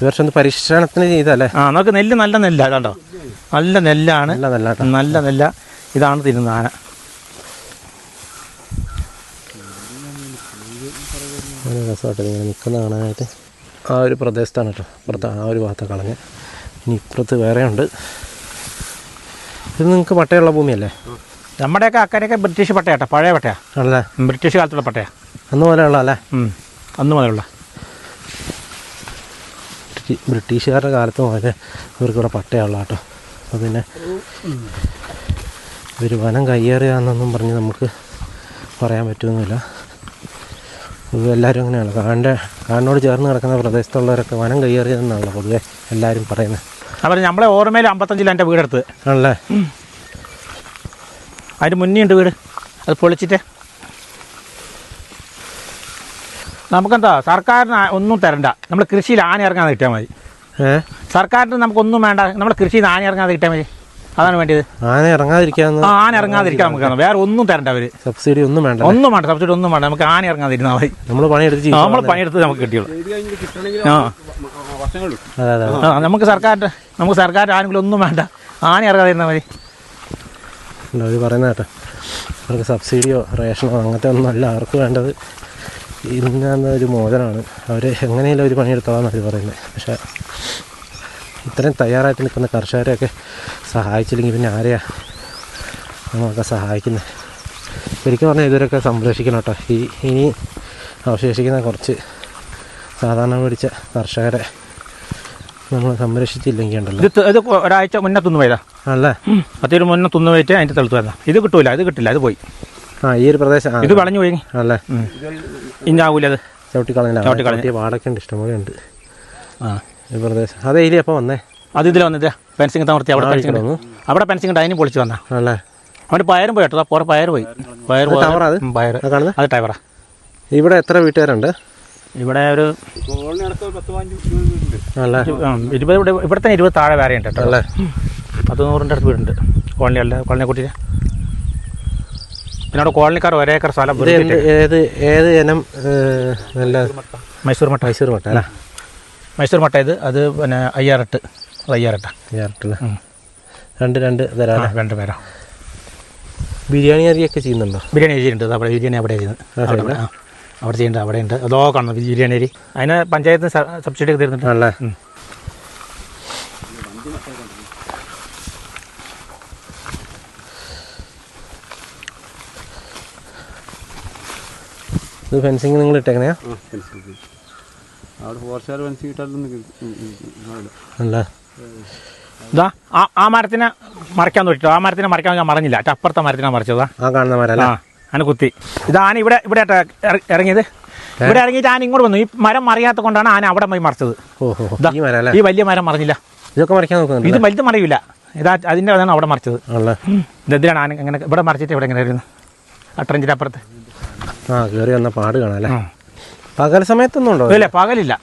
ഈ വർഷം പരിശ്രമത്തിന് ചെയ്തല്ലേ ആ നമുക്ക് നെല്ല് നല്ല നെല്ലാണ് കണ്ടോ? നല്ല നെല്ലാണ്. നല്ല നല്ല കേട്ടോ. ഇതാണ് തിന്നുന്നത് നല്ല രസമായിട്ട് ഇങ്ങനെ നിൽക്കുന്ന കാണാനായിട്ട് ആ ഒരു പ്രദേശത്താണ് കേട്ടോ. ഇപ്പുറത്ത് ആ ഒരു ഭാഗത്ത് കളഞ്ഞ്. ഇനി ഇപ്പുറത്ത് വേറെ ഉണ്ട് ഇത് നിങ്ങൾക്ക് പട്ടയുള്ള ഭൂമിയല്ലേ? നമ്മുടെയൊക്കെ അക്കരയൊക്കെ ബ്രിട്ടീഷ് പട്ടയാട്ടോ പഴയ പട്ടയാ. ആണല്ലേ? ബ്രിട്ടീഷ് കാലത്തുള്ള പട്ടയാ. അന്ന് പോലെയുള്ള അല്ലേ. അന്ന് മുതലുള്ള. ബ്രിട്ടി- ബ്രിട്ടീഷുകാരുടെ കാലത്ത് മുതലേ ഇവർക്കിവിടെ പട്ടയുള്ള കേട്ടോ. അപ്പോൾ പിന്നെ ഇവർ വനം കയ്യേറുക എന്നൊന്നും പറഞ്ഞ് നമുക്ക് പറയാൻ പറ്റുമൊന്നുമില്ല പൊതുവെ എല്ലാവരും അങ്ങനെയാണ് കാണ്ട കാടിനോട് ചേർന്ന് കിടക്കുന്ന പ്രദേശത്തുള്ളവരൊക്കെ വനം കയ്യേറിയതെന്നാണല്ലോ പൊതുവെ എല്ലാവരും പറയുന്നത്. അവർ നമ്മളെ ഓർമ്മയിൽ അമ്പത്തഞ്ചിൽ എന്റെ വീടെടുത്ത്. ആണല്ലേ? അതിന് മുന്നേ ഉണ്ട് വീട്. അത് പൊളിച്ചിട്ട്. നമുക്കെന്താ സർക്കാരിന് ഒന്നും തരണ്ട. നമ്മൾ കൃഷിയിൽ ആന ഇറങ്ങാതെ കിട്ടിയാൽ മതി. സർക്കാരിന് നമുക്കൊന്നും വേണ്ട. നമ്മൾ കൃഷിയിൽ ആന ഇറങ്ങാതെ കിട്ടിയാൽ മതി. അതാണ് വേണ്ടത് ആന ഇറങ്ങാതിരിക്കാന്ന് ആ ആന ഇറങ്ങാതിരിക്കാൻ നമുക്ക് വേറെ ഒന്നും തരണ്ട അവർ. സബ്സിഡി ഒന്നും വേണ്ട. ഒന്നും വേണ്ട സബ്സിഡി ഒന്നും വേണ്ട. നമുക്ക് ആന ഇറങ്ങാതിരുന്നാൽ മതി. നമ്മൾ പണിയെടുത്ത് നമ്മൾ പണിയെടുത്ത് നമുക്ക് കിട്ടിയുള്ളൂ ആ. നമുക്ക് സർക്കാരിന്റെ നമുക്ക് സർക്കാരിന്റെ ആരെങ്കിലും ഒന്നും വേണ്ട. ആന ഇറങ്ങാതിരുന്നാൽ മതി. അവർ അവർ പറയുന്ന കേട്ടോ. അവർക്ക് സബ്സിഡിയോ റേഷനോ അങ്ങനത്തെ ഒന്നും അല്ല. അവർക്ക് വേണ്ടത് ഇന്ന ഒരു മോചനമാണ്. അവർ എങ്ങനെയെങ്കിലും ഒരു പണിയെടുത്തോളാം അവർ പറയുന്നത് പക്ഷേ ഇത്രയും തയ്യാറായിട്ട് നിൽക്കുന്ന കർഷകരെയൊക്കെ സഹായിച്ചില്ലെങ്കിൽ പിന്നെ ആരെയാ നമ്മളൊക്കെ സഹായിക്കുന്നത് ശരിക്കും പറഞ്ഞാൽ ഇവരൊക്കെ സംരക്ഷിക്കണം കേട്ടോ. ഈ ഇനി അവശേഷിക്കുന്ന കുറച്ച് സാധാരണ പിടിച്ച കർഷകരെ നമ്മൾ സംരക്ഷിച്ചില്ലെങ്കിൽ ഉണ്ടല്ലോ. ഇത് ഇത് ഒരാഴ്ച മുന്നേ തിന്നു പോയതാ. അല്ലേ പത്തിരു മുന്നേ തിന്നു പോയിട്ട് അതിന്റെ തെളുത്ത് വന്നാൽ ഇത് കിട്ടൂല ഇത് കിട്ടില്ല അത് പോയി. ആ ഈ ഒരു പ്രദേശം ഇത് വളഞ്ഞു പോയി. അല്ലേ ഇഞ്ചാവൂല അത്. ചവിട്ടിക്കളഞ്ഞില്ല. ചവിട്ടിക്കളഞ്ഞ്. പാടൊക്കെ ഉണ്ട് ഇഷ്ടംപോലെ ഉണ്ട്. ആ. ഈ പ്രദേശം. അതെ ഇല്ലേ അപ്പോൾ വന്നേ? അത് ഇതിൽ വന്നത് പെൻസിംഗ് തമർത്തി അവിടെ ആ, പെൻസിങ് അവിടെ പെൻസിംഗ് ഉണ്ട് അതിന് പൊളിച്ച് വന്ന. അല്ലേ അവന്റെ പയറും പോയി കേട്ടോ പുറ പയർ പോയി. പയർ അത്? ടവറാ? പയർ അത് ഇവിടെ എത്ര വീട്ടുകാരുണ്ട്? ഇവിടെ ഒരു ഇരുപത് ഇവിടെ ഇവിടെ തന്നെ ഇരുപത് താഴെ വേറെ ഉണ്ട് കേട്ടോ. അല്ലേ പത്ത് നൂറിന്റെ അടുത്ത് വീടുണ്ട്. കോളനിയല്ല കോളനിയെ കൂട്ടിയിട്ട് പിന്നെ അവിടെ കോളനിക്കാർ ഒരേ ഏക്കർ സ്ഥലം ഏത് ഏത് ഇനം നല്ല മൈസൂർ മട്ട. മൈസൂർ മട്ട അല്ലേ? മൈസൂർ മട്ട ഇത് അത് പിന്നെ അയ്യാറെട്ട് അത് അയ്യാറെട്ടാ രണ്ട് രണ്ട് തരാം രണ്ട് പേരാ ബിരിയാണി അരിയൊക്കെ ചെയ്യുന്നുണ്ടോ? ബിരിയാണി ചെയ്യുന്നുണ്ട് അവിടെ ബിരിയാണി അവിടെ ചെയ്യുന്നത്. അവിടെ ആ. അവിടെ ചെയ്യുന്നുണ്ട്. അവിടെ ഉണ്ട്. അതോ കാണുന്നു ബിരിയാണി അരി. അതിന് പഞ്ചായത്ത് സബ്സിഡി ഒക്കെ തരുന്നുണ്ട്. അല്ലേ ഇത് ഫെൻസിങ് നിങ്ങൾ ഇട്ടേക്കണയാ അല്ലേ ഇതാ ആ ആ മരത്തിനെ മറിക്കാൻ തൊട്ടിട്ടോ ആ മരത്തിനെ മറിക്കാൻ ഞാൻ മറിഞ്ഞില്ല. അപ്പുറത്തെ മരത്തിനെ മറിച്ചതാ ആ കാണുന്ന മരം ആ അതിനെ കുത്തി. ഇത് ആന ഇവിടെ ഇവിടെ ഇറങ്ങിയത്. ഇവിടെ ഇറങ്ങിയിട്ട് ആന ഇങ്ങോട്ട് വന്നു. ഈ മരം മറിയാത്ത കൊണ്ടാണ് ആന അവിടെ പോയി മറിച്ചത്. ഈ വലിയ മരം മറിഞ്ഞില്ല. ഇതൊക്കെ മറിക്കാൻ നോക്കുന്നു ഇത് വലുത് മറിയില്ല ഇതാ അതിന്റെ അതാണ് അവിടെ മറിച്ചത്. ഇതെന്തിനാണ് ആന ഇങ്ങനെ ഇവിടെ മറിച്ചിട്ട് ഇവിടെ ഇങ്ങനെ ഇരുന്ന് അട്ടറഞ്ചിന്റെ അപ്പുറത്ത്. ആ കയറി വന്ന പാട് കാണാം അല്ലേ? ആ. പകൽ സമയത്തൊന്നും ഉണ്ടോ? ഇല്ല പകലില്ല.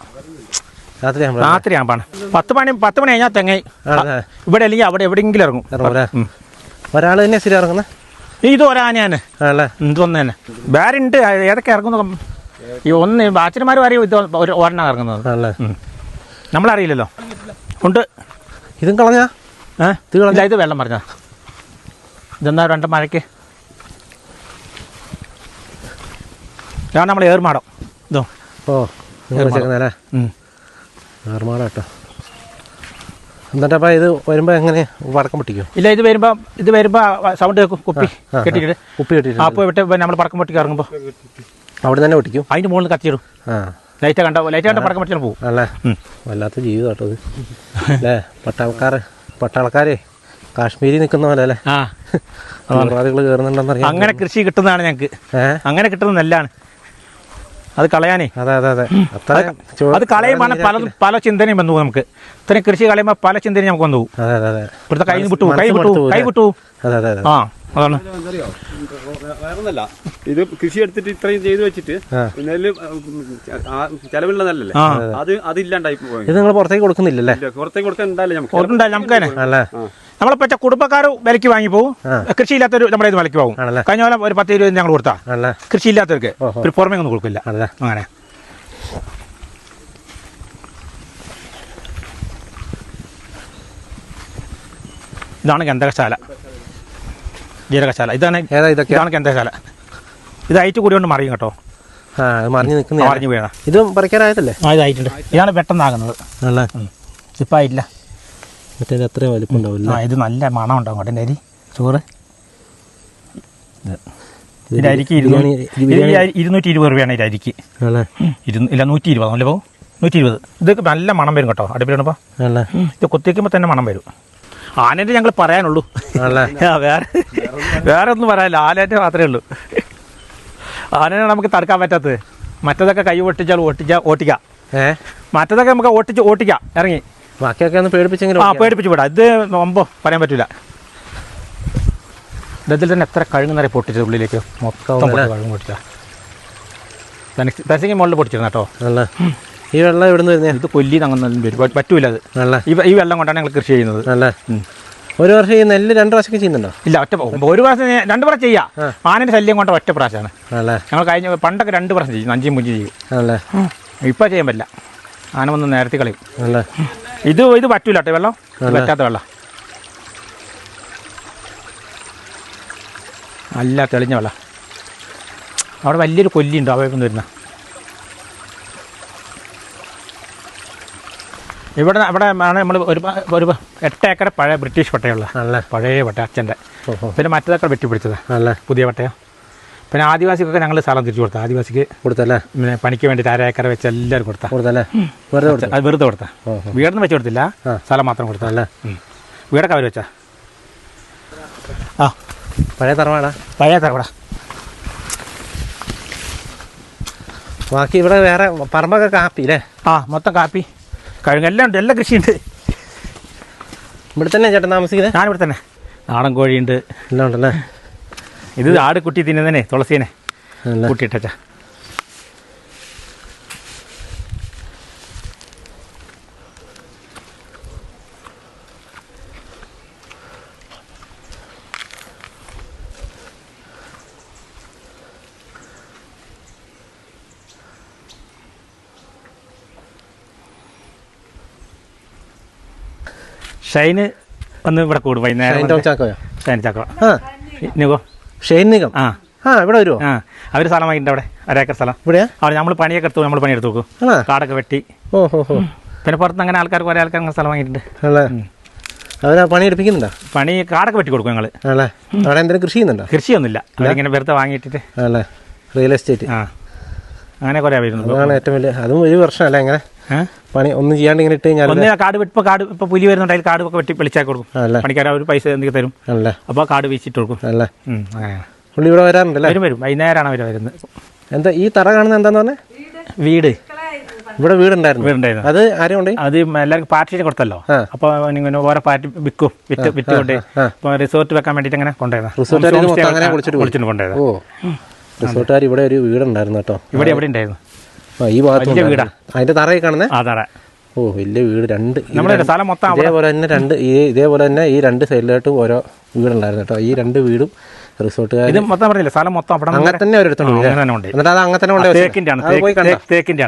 രാത്രി ആകുമ്പോൾ രാത്രി ആകുമ്പോൾ പത്ത് മണി പത്ത് മണി കഴിഞ്ഞാൽ തെങ്ങൈ. ഇവിടെ അല്ലെങ്കിൽ അവിടെ എവിടെയെങ്കിലും ഇറങ്ങും. ഒരാൾ തന്നെ സ്ഥിരം ഇറങ്ങുന്നത് ഇത് ഒരാനയാണ്. എന്ത് വന്നേനെ തന്നെ. വേറെ ഉണ്ട് ഏതൊക്കെ ഇറങ്ങുന്നു ഈ ഒന്ന് ബാച്ചന്മാർ അറിയും ഇത് ഒരു ഒരെണ്ണം ഇറങ്ങുന്നത്. നമ്മളറിയില്ലല്ലോ. ഉണ്ട്. ഇതും കളഞ്ഞാ? ഏഹ് ഇല്ല, ഇത് വെള്ളം പറഞ്ഞ. ഇതെന്നാ രണ്ട് മഴയ്ക്ക്? ഇതാണ് നമ്മൾ ഏർമാടം. ഇതോ. ഓ ഏർമാടം. ആറുമാട കേട്ടോ എന്നിട്ടപ്പോൾ ഇത് വരുമ്പോൾ എങ്ങനെ വടക്കം പൊട്ടിക്കും? ഇല്ല ഇത് വരുമ്പോൾ ഇത് വരുമ്പോൾ സൗണ്ട് കേൾക്കും കുപ്പി കെട്ടിട്ട് കുപ്പി കെട്ടിയിട്ട് അപ്പൊ അപ്പോൾ വിട്ട് നമ്മൾ പടക്കം പൊട്ടിക്ക് ഇറങ്ങുമ്പോൾ അവിടെ തന്നെ പൊട്ടിക്കും? അതിന്റെ മുകളിൽ കത്തിയിടും. ആ. ലൈറ്റ് കണ്ട ലൈറ്റ് കണ്ട പടക്കം പൊട്ടിച്ചു പോകും. അല്ലേ. വല്ലാത്ത ജീവിതം കേട്ടോ ഇത്. അല്ലേ? പട്ടാൾക്കാർ പട്ടാൾക്കാരെ കാശ്മീരിൽ നിൽക്കുന്ന പോലെ അല്ലേ? ആ. തീവ്രവാദികൾ കയറുന്നുണ്ടെന്നറിയാം അങ്ങനെ കൃഷി കിട്ടുന്നതാണ് ഞങ്ങൾക്ക് ഏ? അങ്ങനെ കിട്ടുന്ന നെല്ലാണ്. അത് കളയാനേ. അതെ അതെ അതെ. അത് കളയുമ്പോൾ പല പല ചിന്തനയും വന്നു നമുക്ക്. ഇത്രയും കൃഷി കളയുമ്പോൾ പല ചിന്തനയും നമുക്ക് വന്നു. പോകും അതെ അതെ അതെ. ഇവിടുത്തെ കൈ വിട്ടു കൈ വിട്ടു കൈ? വിട്ടു. അതെ അതെ ആ അതാണ്. വേറൊന്നല്ല. ഇത് കൃഷി എടുത്തിട്ട് ഇത്രയും ചെയ്തു വെച്ചിട്ട് ചെലവില്ലേ നെല്ല് ആ, ചെലവുള്ള നെല്ലല്ലേ? ആ. അത് അതില്ലാണ്ടായി പോയി ഇത് നിങ്ങൾ പുറത്തേക്ക് കൊടുക്കുന്നില്ലല്ലേ? പുറത്തേക്ക് കൊടുക്കാൻ നമുക്ക് നമുക്ക് തന്നെ അല്ലേ? നമ്മളിപ്പോ കുടുംബക്കാർ വിലക്ക് വാങ്ങി പോകും കൃഷി കൃഷിയില്ലാത്തൊരു നമ്മുടെ ഇത് വിലക്ക് പോകും കഴിഞ്ഞ പോലെ ഒരു പത്ത് ഇരുപത് ഞങ്ങൾ കൊടുത്താ. കൃഷി കൃഷിയില്ലാത്തവർക്ക്. ഒരു പുറമേ ഒന്നും കൊടുക്കില്ല. അങ്ങനെ. ഇതാണ് ഗന്ധകശാല. ജീരകശാല. ഇതാണ് ഇതാണ് ഗന്ധകശാല. ഇത് ഹൈറ്റ് കൂടി കൊണ്ട് മറിയും കേട്ടോ. മറിഞ്ഞ് നിൽക്കുന്ന മറിഞ്ഞു വീണ ഇതും പറിക്കാനായതല്ലേ ആ ഇത് ഹൈറ്റുണ്ട് ഇതാണ് പെട്ടെന്നാകുന്നത്. ഇപ്പായില്ല മറ്റേ അത്രയും വലിപ്പം ഉണ്ടാവില്ല ആ ഇത് നല്ല മണം ഉണ്ടാവും കേട്ടോ എന്റെ അരി. ചോറ്. ഇത്. അരിക്ക് ഇരുന്നൂറ്റി ഇരുപത് രൂപയാണ് ഇതിന്റെ അരിക്ക്. ഇല്ല നൂറ്റി ഇരുപത് അല്ലേ പോകും നൂറ്റി ഇരുപത് ഇതൊക്കെ നല്ല മണം വരും കേട്ടോ. അടുപ്പിലിടുമ്പോൾ ഇത് കുത്തിക്കുമ്പോൾ തന്നെ മണം വരും. ആനേന്റെ ഞങ്ങൾ പറയാനുള്ളൂ. വേറെ വേറെ ഒന്നും പറയാനില്ല. ആനേന്റെ മാത്രമേ ഉള്ളൂ. ആനേനെ നമുക്ക് തടുക്കാൻ പറ്റാത്തത്. മറ്റതൊക്കെ കൈ ഒട്ടിച്ചാൽ ഓട്ടിച്ചാൽ ഓട്ടിക്കാം. ഏഹ് മറ്റതൊക്കെ നമുക്ക് ഓട്ടിച്ച് ഓട്ടിക്കാം. ഇറങ്ങി. ബാക്കിയൊക്കെ ഒന്ന് പേടിപ്പിച്ചെങ്കിലും ആ പേടിപ്പിച്ച് വിടാം. ഇത് മുമ്പോ പറയാൻ പറ്റില്ല ഇതിൽ തന്നെ എത്ര കഴുകുന്നറിയ പൊട്ടിച്ചത് ഉള്ളിലേക്ക്? മൊത്തം കഴുങ്ങ് പൊട്ടിച്ച പെൻസിങ് മുകളിൽ പൊട്ടിച്ചിരുന്നു കേട്ടോ. ആണല്ലേ? ഈ വെള്ളം എവിടെ നിന്ന് വരുന്നേ? ഇത് കൊല്ലി അങ്ങനെ വരും. പറ്റൂല അത്. നല്ല ഈ വെള്ളം കൊണ്ടാണ് ഞങ്ങൾ കൃഷി ചെയ്യുന്നത്. നല്ല ഒരു വർഷം ഈ നെല്ല് രണ്ട് പ്രാവശ്യം ചെയ്യുന്നുണ്ടോ? ഇല്ല ഒറ്റ ഒരു പ്രാവശ്യം രണ്ട് പ്രാവശ്യം ചെയ്യാം. ആനന്റെ ശല്യം കൊണ്ട് ഒറ്റ പ്രാവശ്യമാണ്. ഞങ്ങൾ കഴിഞ്ഞ പണ്ടൊക്കെ രണ്ട് പ്രാവശ്യം ചെയ്യും. അഞ്ചും മുഞ്ചും ചെയ്യും. ഇപ്പം ചെയ്യാൻ പറ്റില്ല. ആന വന്ന് നേരത്തെ കളയും. ഇത് ഇത് പറ്റൂല കേട്ടോ വെള്ളം പറ്റാത്ത വെള്ളം. നല്ല തെളിഞ്ഞ വെള്ളം. അവിടെ വലിയൊരു കൊല്ലിയുണ്ട് അവയൊക്കെ വരുന്ന ഇവിടെ ഇവിടെ നമ്മൾ ഒരു ഒരു എട്ട് ഏക്കർ പഴയ ബ്രിട്ടീഷ് പട്ടയുള്ള നല്ല. പഴയ പട്ട അച്ഛന്റെ. പിന്നെ മറ്റേതൊക്കെ വെട്ടിപ്പിടിച്ചത്. നല്ല. പുതിയ പട്ടയം. പിന്നെ ആദിവാസിക്കൊക്കെ ഞങ്ങൾ സ്ഥലം തിരിച്ചു കൊടുത്ത. ആദിവാസിക്ക് കൊടുത്തല്ലേ? പിന്നെ പണിക്ക് വേണ്ടി അര ഏക്കർ വെച്ച് എല്ലാവരും കൊടുത്ത. കൊടുത്തല്ലേ? വെറുതെ കൊടുത്തു? അത് വെറുതെ കൊടുത്ത. വീടൊന്നും വെച്ച് കൊടുത്തില്ല. സ്ഥലം മാത്രം കൊടുത്തല്ലേ വീടൊക്കെ അവർ വെച്ചാ? ആ. പഴയ തറവാടാ? പഴയ തറവാടാ. ബാക്കി ഇവിടെ വേറെ പറമ്പൊക്കെ കാപ്പി അല്ലേ? ആ മൊത്തം കാപ്പി. കഴുങ്ങ് എല്ലാം ഉണ്ട് എല്ലാം കൃഷിയുണ്ട്. ഇവിടെ തന്നെ ചേട്ടൻ താമസിക്കുന്നത് ഞാനിവിടെ തന്നെ നാടൻ കോഴിയുണ്ട്. എല്ലാം ഉണ്ടല്ലേ? ഇത് ആട് കുട്ടി തിന്നുന്നതിനെ തുളസീനെ കുട്ടിട്ടച്ച കൂട്ടിയിട്ടാ ഷൈന് വന്ന് ഇവിടെ കൂടും വൈകുന്നേരം ഷൈൻ ടൗൺ ചാക്കോയോ? ഷൈൻ ചാക്കോ. നിഗോ ഷെയ്ൻ നിഗം ആ. ആ ഇവിടെ വരുമോ ആ അവർ സ്ഥലം വാങ്ങിയിട്ടുണ്ട് അവിടെ അരേക്കർ സ്ഥലം. ഇവിടെയാ? അവിടെ നമ്മൾ പണിയൊക്കെ എടുത്തു നമ്മൾ പണിയെടുത്ത് നോക്കും. കാടൊക്കെ വെട്ടി. ഓ ഹോ ഹോ. പിന്നെ പുറത്ത് അങ്ങനെ ആൾക്കാർ കുറേ ആൾക്കാർ അങ്ങനെ സ്ഥലം വാങ്ങിയിട്ടുണ്ട്. അല്ലേ അവരാ പണി എടുപ്പിക്കുന്നുണ്ടോ? പണി കാടൊക്കെ വെട്ടി കൊടുക്കും ഞങ്ങൾ ആണല്ലേ? അവിടെ എന്തെങ്കിലും കൃഷി ചെയ്യുന്നുണ്ടോ? കൃഷിയൊന്നുമില്ല. അവരിങ്ങനെ വെറുതെ വാങ്ങിയിട്ടിട്ട്. ആണല്ലേ? Real estate. ആ. അങ്ങനെ കുറേ വരുന്നു അതാണ് ഏറ്റവും വലിയ അതും ഒരു വർഷമല്ല എങ്ങനെ ഏഹ് പണി ഒന്നും ചെയ്യാണ്ട് ഇങ്ങനെ ഇട്ട് കഴിഞ്ഞാൽ ഒന്ന് കാട് ഇപ്പൊ കാട് ഇപ്പൊ പുലി വരുന്നുണ്ട് അതിൽ കാട് ഒക്കെ വെട്ടി വെളിച്ചാക്കി കൊടുക്കും. പണിക്കാർ അവർ പൈസ എന്തെങ്കിലും തരും. അല്ലേ? അപ്പോൾ കാട് വീശിട്ട് കൊടുക്കും. അല്ലേ? പുള്ളി ഇവിടെ വരാറുണ്ടല്ലേ വരും വരും. വൈകുന്നേരമാണ് അവർ വരുന്നത്. എന്താ ഈ തറ കാണുന്നത് എന്താന്ന് പറഞ്ഞേ? വീട്. ഇവിടെ വീടുണ്ടായിരുന്നു. വീടുണ്ടായിരുന്നു. അത് ആരും ഉണ്ട് അത് എല്ലാവർക്കും പാർട്ടി കൊടുത്തല്ലോ. അപ്പൊ അപ്പോൾ ഇങ്ങനെ ഓരോ പാർട്ടി വിൽക്കും വിറ്റ് വിറ്റ് കൊണ്ട് ഇപ്പോൾ റിസോർട്ട് വെക്കാൻ വേണ്ടിയിട്ട് അങ്ങനെ. കൊണ്ടുപോയത്. ഓ. റിസോർട്ടുകാർ ഇവിടെ ഒരു വീടുണ്ടായിരുന്നു കേട്ടോ. ഇവിടെ എവിടെ ഉണ്ടായിരുന്നു? ഈ ഭാഗത്ത് വീടാ. അതിന്റെ തറയിൽ കാണുന്നേ? തറ. ഓ വലിയ വീട് രണ്ട് നമ്മുടെ സ്ഥലം മൊത്തം ഇതേപോലെ തന്നെ രണ്ട് ഈ ഇതേപോലെ തന്നെ ഈ രണ്ട് സൈഡിലായിട്ടും ഓരോ വീടുണ്ടായിരുന്നു കേട്ടോ. ഈ രണ്ട് വീടും റിസോർട്ടുകാർ ഇത് മൊത്തം പറഞ്ഞില്ല സ്ഥലം മൊത്തം അവിടെ അങ്ങനെ തന്നെ തന്നെ ഉണ്ട്. എന്നിട്ട് അത് അങ്ങനെ തന്നെ ഉണ്ട് തേക്കിന്റെ ആണ് തേക്കിന്റെ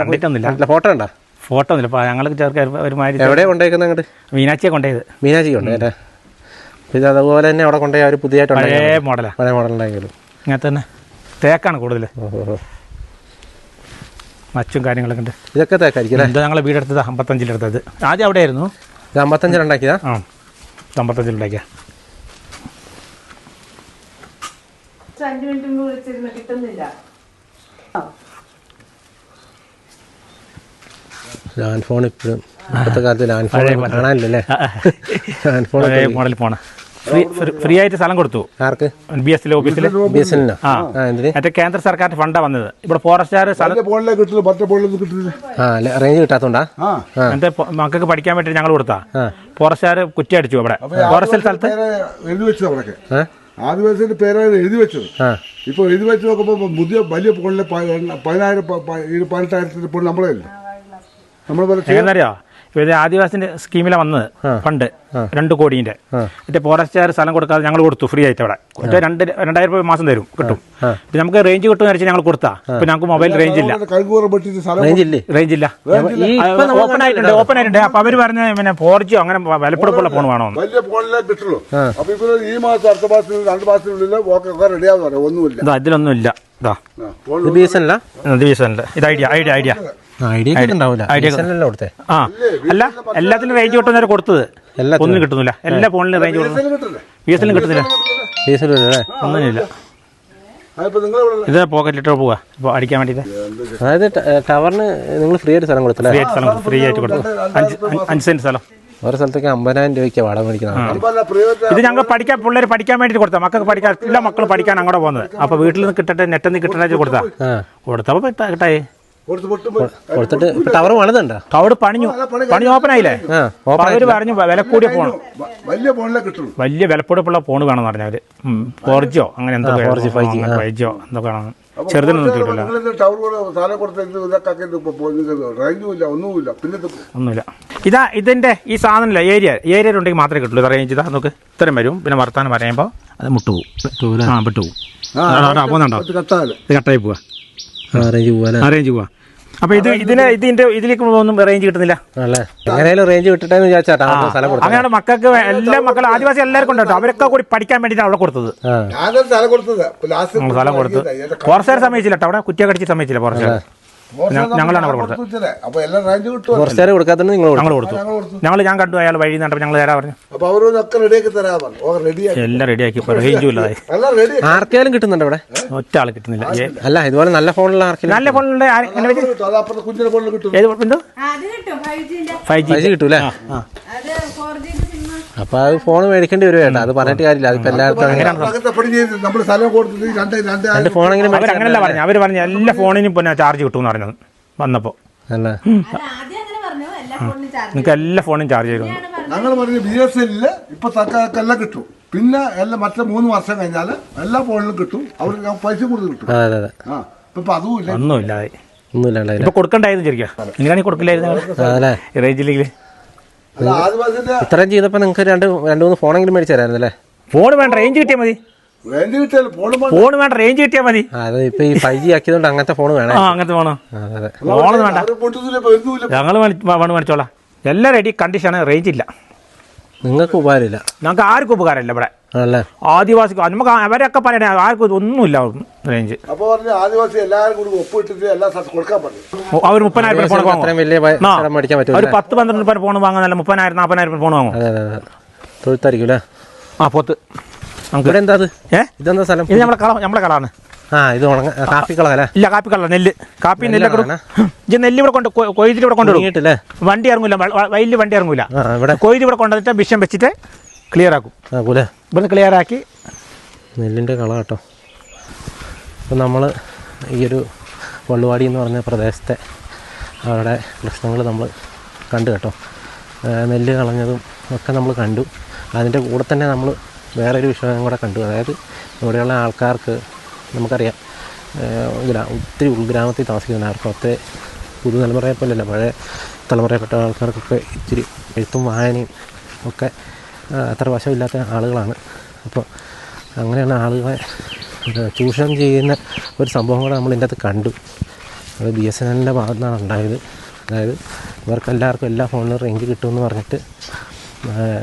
കണ്ടിട്ടൊന്നുമില്ല. ഫോട്ടോ ഉണ്ടോ? ഫോട്ടോ ഒന്നുമില്ല. അപ്പോൾ ഞങ്ങൾ ചേർക്കാൻ ഒരുമാതിരി എവിടെ കൊണ്ടേക്കുന്നത് അങ്ങോട്ട്? മീനാച്ചിയെ കൊണ്ടേത് മീനാജി കൊണ്ടേ അതുപോലെ തന്നെ അവിടെ കൊണ്ടുപോയി അവർ പുതിയതായിട്ട് പഴയ ഉണ്ടാക്കി മോഡലാ. പഴയ മോഡൽ ഉണ്ടാക്കിയത്. ഇങ്ങനത്തെ തന്നെ. തേക്കാണ് കൂടുതൽ ഓഹോ. മച്ചും കാര്യങ്ങളൊക്കെ ഉണ്ട്. ഇതൊക്കെ തേക്കായിരിക്കും ഞങ്ങളെ വീട് ഞങ്ങൾ വീടെടുത്തത് അമ്പത്തഞ്ചിലെടുത്തത്. ആദ്യം അവിടെ ആയിരുന്നു. ഇത് അമ്പത്തഞ്ചിൽ ഉണ്ടാക്കിയതാ? ആ. അമ്പത്തഞ്ചിലുണ്ടാക്കിയ അഞ്ചു മിനിറ്റ് മുമ്പ് വിളിച്ചിരുന്നു കിട്ടുന്നില്ല. ലാൻഡ് ഫോൺ ഇപ്പോഴും ഇപ്പോഴത്തെ കാലത്ത് ലാൻഡ് ഫോൺ കാണാനില്ലല്ലേ? ലാൻഡ് ഫോൺ മോഡൽ പോണ ഫ്രീ ഫ്രീ ആയിട്ട് സ്ഥലം കൊടുത്തു. ആർക്ക്? ബി എസ് ഓഫീസിൽ ബി എസ് എല്ലിനോ ആ. ആ. മറ്റേ കേന്ദ്ര സർക്കാരിന്റെ ഫണ്ടാ വന്നത്. ഇവിടെ ഫോറസ്റ്റുകാർ റേഞ്ച് കിട്ടാത്തോണ്ടാ? എന്റെ മക്കൾക്ക് പഠിക്കാൻ വേണ്ടി ഞങ്ങൾ കൊടുത്താ. ഫോറസ്റ്റുകാര് ഫോറസ്റ്റുകാർ കുറ്റിയടിച്ചു ഇവിടെ. ഫോറസ്റ്റ് സ്ഥലത്ത് എഴുതി വെച്ചത് അവിടെ? ആദിവാസിന്റെ പേരാണ് എഴുതി വെച്ചത്. ഇപ്പൊ എഴുതി വെച്ച് നോക്കുമ്പോൾ പുതിയ വലിയ ഫോണിലെ പതിനായിരം പതിനെട്ടായിരത്തിന്റെ ഫോൺ നമ്മളെ നമ്മളെ എങ്ങനെന്നറിയോ ഇത് ആദിവാസിന്റെ സ്കീമിലാണ് വന്നത് ഫണ്ട്. രണ്ട് കോടിന്റെ മറ്റേ ഫോറസ്റ്റുകാർ സ്ഥലം കൊടുക്കാതെ ഞങ്ങൾ കൊടുത്തു ഫ്രീ ആയിട്ട് അവിടെ. മറ്റേ രണ്ട് രണ്ടായിരം രൂപ മാസം തരും കിട്ടും. ഇപ്പം നമുക്ക് റേഞ്ച് കിട്ടുമെന്ന് വെച്ചാൽ ഞങ്ങൾ കൊടുത്താ. ഇപ്പൊ ഞങ്ങൾക്ക് മൊബൈൽ റേഞ്ച് ഇല്ല. റേഞ്ച് ഇല്ലേ? റേഞ്ച് ഇല്ല. ഇപ്പൊ ഓപ്പൺ ആയിട്ടുണ്ട് ഓപ്പൺ ആയിട്ടുണ്ട്. അപ്പൊ അവർ പറഞ്ഞ പിന്നെ ഫോർ ജി അങ്ങനെ വിലപ്പെടുപ്പുള്ള ഫോൺ വേണോ വലിയ ഫോണിലേ കിട്ടുള്ളൂ. അപ്പൊ ഇപ്പൊ ഈ മാസം അടുത്ത മാസത്തിൽ രണ്ട് മാസത്തിനുള്ളിൽ റെഡിയാവുന്ന ഒന്നുമില്ല. ഇതാ ഇതിലൊന്നും ഇല്ല. ഇതാ. ഐഡിയ ഐഡിയ ഐഡിയ ഐഡിയ അല്ലേ കൊടുത്തേ? അല്ല എല്ലാത്തിനും റേഞ്ച് കിട്ടുന്നവരെ കൊടുത്തത്. ഒന്നും കിട്ടുന്നില്ല. എല്ലാ ഫോണിലും റേഞ്ച് ബി എസ് എല്ലും കിട്ടുന്നില്ല? ബി എസ് എൽ അല്ലേ? ഒന്നുമില്ല അതിപ്പോ പോക്കറ്റ് ഇത് പോക്കറ്റിലിട്ടോ പോവാ. ഇപ്പോൾ അടിക്കാൻ വേണ്ടിയിട്ട്. അതായത് ടവറിന് നിങ്ങൾ ഫ്രീ ആയിട്ട് സ്ഥലം കൊടുത്തില്ല? ഫ്രീ ആയിട്ട് സ്ഥലം ഫ്രീ ആയിട്ട് കൊടുത്തു. അഞ്ച് അഞ്ച് സെന്റ് സ്ഥലം. ഓരോ സ്ഥലത്തേക്ക് അമ്പതിനായിരം രൂപയ്ക്ക് വാടക മേടിക്കുന്നത് ഇത് ഞങ്ങൾ പഠിക്കാൻ പിള്ളേർ പഠിക്കാൻ വേണ്ടിയിട്ട് കൊടുത്താൽ മക്കൾക്ക് പഠിക്കാൻ എല്ലാ മക്കളും പഠിക്കാൻ അങ്ങോട്ട് പോകുന്നത്. അപ്പോൾ വീട്ടിൽ നിന്ന് കിട്ടട്ടെ നെറ്റിൽ നിന്ന് കിട്ടണേ കൊടുത്താ. കൊടുത്തപ്പോ കൊടുത്തപ്പോൾ കിട്ടായി കൊടുത്തിട്ട് ടവർ പണിതുണ്ടോ? ടവർ പണിഞ്ഞു. പണി ഓപ്പൺ ആയില്ലേ? അവർ പറഞ്ഞു വില കൂടിയ ഫോൺ വലിയ ഫോണിലെ കിട്ടും വലിയ വിലപ്പൊടിപ്പുള്ള ഫോൺ വേണമെന്ന് പറഞ്ഞവര് ഫോർജിയോ അങ്ങനെ എന്തൊക്കെ four G, five G, five Jio എന്തൊക്കെ ചെറുതിനൊന്നും കിട്ടില്ല ഒന്നുമില്ല. ഇത് ഇതിന്റെ ഈ സാധനമില്ല ഏരിയ? ഏരിയ ഉണ്ടെങ്കിൽ മാത്രമേ കിട്ടുള്ളൂ. ഇത് റേഞ്ച് നമുക്ക് നോക്ക്. ഇത്രയും വരും. പിന്നെ വർത്താനം പറയുമ്പോൾ അത് മുട്ടുപോകും. ആ വിട്ടുപോകും പോകുന്നുണ്ടോ? ഇത് കട്ടായി പോവാ. റേഞ്ച് പോവാ ആ റേഞ്ച് പോവാ. അപ്പൊ ഇത് ഇതിന് ഇതിന്റെ ഇതിലേക്ക് ഒന്നും റേഞ്ച് കിട്ടുന്നില്ല. അല്ലേ എങ്ങനെയാലും റേഞ്ച് കിട്ടട്ടെന്ന് വിചാരിച്ചാട്ടാ ആ സ്ഥലം കൊടുത്തത്. അങ്ങനെയാണ് മക്കൾക്ക് എല്ലാ മക്കളും ആദിവാസി എല്ലാവർക്കും ഉണ്ട് അവരൊക്കെ കൂടി പഠിക്കാൻ വേണ്ടിയിട്ടാണ് അവിടെ കൊടുത്തത്. സ്ഥലം കൊടുത്തത്. ഫോറസ്റ്റുകാർ സമ്മതിച്ചില്ല കേട്ടോ അവിടെ കുറ്റിയ സമയത്തില്ല സമ്മതിച്ചില്ല ഫോറസ്റ്റുകാർ ഞങ്ങളാണ് അവിടെ കൊടുത്തത്. അപ്പൊ എല്ലാം റേഞ്ച് കിട്ടും ഫോറസ്റ്റുകാർ കൊടുക്കാത്തതുകൊണ്ട് നിങ്ങൾ കൊടുത്തു ഞങ്ങൾ കൊടുത്തു. ഞങ്ങൾ ഞാൻ കണ്ടു അയാൾ വഴി നിന്നപ്പോൾ ഞങ്ങൾ തരാ പറഞ്ഞു. അപ്പൊ അവരൊക്കെ റെഡിയാക്കി തരാ പറഞ്ഞു. റെഡിയാക്കി എല്ലാം റെഡിയാക്കി റേഞ്ചും ഇല്ലാതായി. ആർക്കെങ്കിലും കിട്ടുന്നുണ്ട് ഇവിടെ ഒറ്റ ആൾ കിട്ടുന്നില്ല. അല്ല ഇതുപോലെ നല്ല ഫോണുള്ള ആർക്കും നല്ല കിട്ടും. ഫൈവ് ജി കിട്ടൂലേ? അപ്പൊ അത് ഫോൺ മേടിക്കേണ്ടി വരും ചേട്ടാ അത് പറഞ്ഞിട്ട് കാര്യമില്ല. അതിപ്പോ എല്ലായിടത്തും അവർ അങ്ങനെയല്ല പറഞ്ഞു അവർ പറഞ്ഞു എല്ലാ ഫോണിനും പിന്നെ ചാർജ് കിട്ടും പറഞ്ഞത് വന്നപ്പോ. അല്ല. നിങ്ങക്ക് ആദ്യം അങ്ങനെ പറഞ്ഞു എല്ലാ ഫോണിനും ചാർജ് നിങ്ങൾക്ക് എല്ലാ ഫോണിനും ചാർജ് ചെയ്തു ഞങ്ങൾ പറഞ്ഞു ബി എസ് എല്ലിൽ ഇപ്പൊ തക്കാക്കെല്ലാം കിട്ടും. പിന്നെ എല്ലാം മറ്റേ മൂന്ന് വർഷം കഴിഞ്ഞാൽ എല്ലാ ഫോണിലും കിട്ടും. അവർക്ക് പൈസ കൂടുതൽ കിട്ടും. അതെ അതെ ആ ഇപ്പൊ അതും ഇല്ല. ഒന്നും ഇല്ലാതെ ഒന്നുമില്ല ഇപ്പൊ കൊടുക്കണ്ടായിരുന്നു ശരിക്കും. നിങ്ങളാണെങ്കിൽ കൊടുക്കില്ലായിരുന്നു. റേഞ്ചില്ലെങ്കിൽ ഇത്രയും ചെയ്തപ്പോ നിങ്ങൾക്ക് രണ്ട് രണ്ട് മൂന്ന് ഫോണെങ്കിലും മേടിച്ചു തരായിരുന്നു അല്ലേ? ഫോൺ വേണ്ട റേഞ്ച് കിട്ടിയാൽ മതി. ഫോൺ വേണ്ട. റേഞ്ച് കിട്ടിയാൽ മതി. അതെ ഇപ്പൊ ഈ ഫൈവ് ജി ആക്കിയതുകൊണ്ട് അങ്ങനത്തെ ഫോൺ വേണോ. ആ അങ്ങനത്തെ ഫോണ് ഫോണൊന്നും വേണ്ട. ഞങ്ങൾ വേണം മേടിച്ചോളാം. എല്ലാം റെഡി കണ്ടീഷനാണ് റേഞ്ച് ഇല്ല. നിങ്ങൾക്ക് ഉപകാരമില്ല. ഞങ്ങൾക്ക് ആർക്കും ഉപകാരമില്ല ഇവിടെ. ആണല്ലേ? ആദിവാസിക്ക് നമുക്ക് അവരൊക്കെ പറയണേ ആർക്കും ഒന്നുമില്ല റേഞ്ച് അപ്പൊ പറഞ്ഞ ആദിവാസി എല്ലാവരും കൂടി ഒപ്പിട്ടിട്ട് എല്ലാ സ്ഥലത്തും കൊടുക്കാൻ പറഞ്ഞു. അവർ മുപ്പതിനായിരം രൂപ ഫോൺ വാങ്ങും ഒരു പത്ത് പന്ത്രണ്ട് രൂപ ഫോൺ വാങ്ങുന്നല്ല മുപ്പതിനായിരം നാൽപ്പതിനായിരം രൂപ ഫോൺ വാങ്ങും. അതെ അതെ അതെ. തൊഴുത്തായിരിക്കും അല്ലേ? ആ പൊത്ത്. ഇവിടെ എന്താ അത്? ഏ? ഇതെന്താ സ്ഥലം? ഇത് നമ്മളെ കള നമ്മളെ കളാണ്. ആ ഇത് ഉണങ്ങ കാപ്പി കളല്ലേ ഇല്ല കാപ്പി കള നെല്ല്. കാപ്പി നെല്ലൊക്കെ? ഇത് നെല്ല് ഇവിടെ കൊണ്ട് കൊ- കൊയ്തിട്ട് ഇവിടെ കൊണ്ടുവരും വണ്ടി ഇറങ്ങൂല വലിയ വണ്ടി ഇറങ്ങൂല. ഇവിടെ കൊയ്ത് ഇവിടെ കൊണ്ടുവന്നിട്ട് വിഷം വെച്ചിട്ട് ക്ലിയർ ആക്കും ആ കൂലെ ഇവിടുന്ന് ക്ലിയർ ആക്കി നെല്ലിന്റെ കള കേട്ടോ. അപ്പം നമ്മൾ ഈ ഒരു വള്ളുവാടി എന്ന് പറഞ്ഞ പ്രദേശത്തെ അവരുടെ പ്രശ്നങ്ങൾ നമ്മൾ കണ്ടു കേട്ടോ. നെല്ല് കളഞ്ഞതും ഒക്കെ നമ്മൾ കണ്ടു. അതിന്റെ കൂടെ തന്നെ നമ്മൾ വേറൊരു വിഷയം കൂടെ കണ്ടു. അതായത് ഇവിടെയുള്ള ആൾക്കാർക്ക് നമുക്കറിയാം ഗ്രാ ഒത്തിരി ഉൾഗ്രാമത്തിൽ താമസിക്കുന്നവർക്ക് ഒത്തിരി പുതുതലമുറയെ പോലെയല്ല പഴയ തലമുറയിൽപ്പെട്ട ആൾക്കാർക്കൊക്കെ ഇച്ചിരി എഴുത്തും വായനയും ഒക്കെ അത്ര വശമില്ലാത്ത ആളുകളാണ്. അപ്പോൾ അങ്ങനെയുള്ള ആളുകളെ ചൂഷണം ചെയ്യുന്ന ഒരു സംഭവം കൂടെ നമ്മൾ ഇതിന്റെ അകത്ത് കണ്ടു. അത് ബി എസ് എൻ എല്ലിന്റെ ഭാഗത്തു നിന്നാണ് ഉണ്ടായത്. അതായത് ഇവർക്ക് എല്ലാവർക്കും എല്ലാ ഫോണിലും റേഞ്ച് കിട്ടുമെന്ന് പറഞ്ഞിട്ട്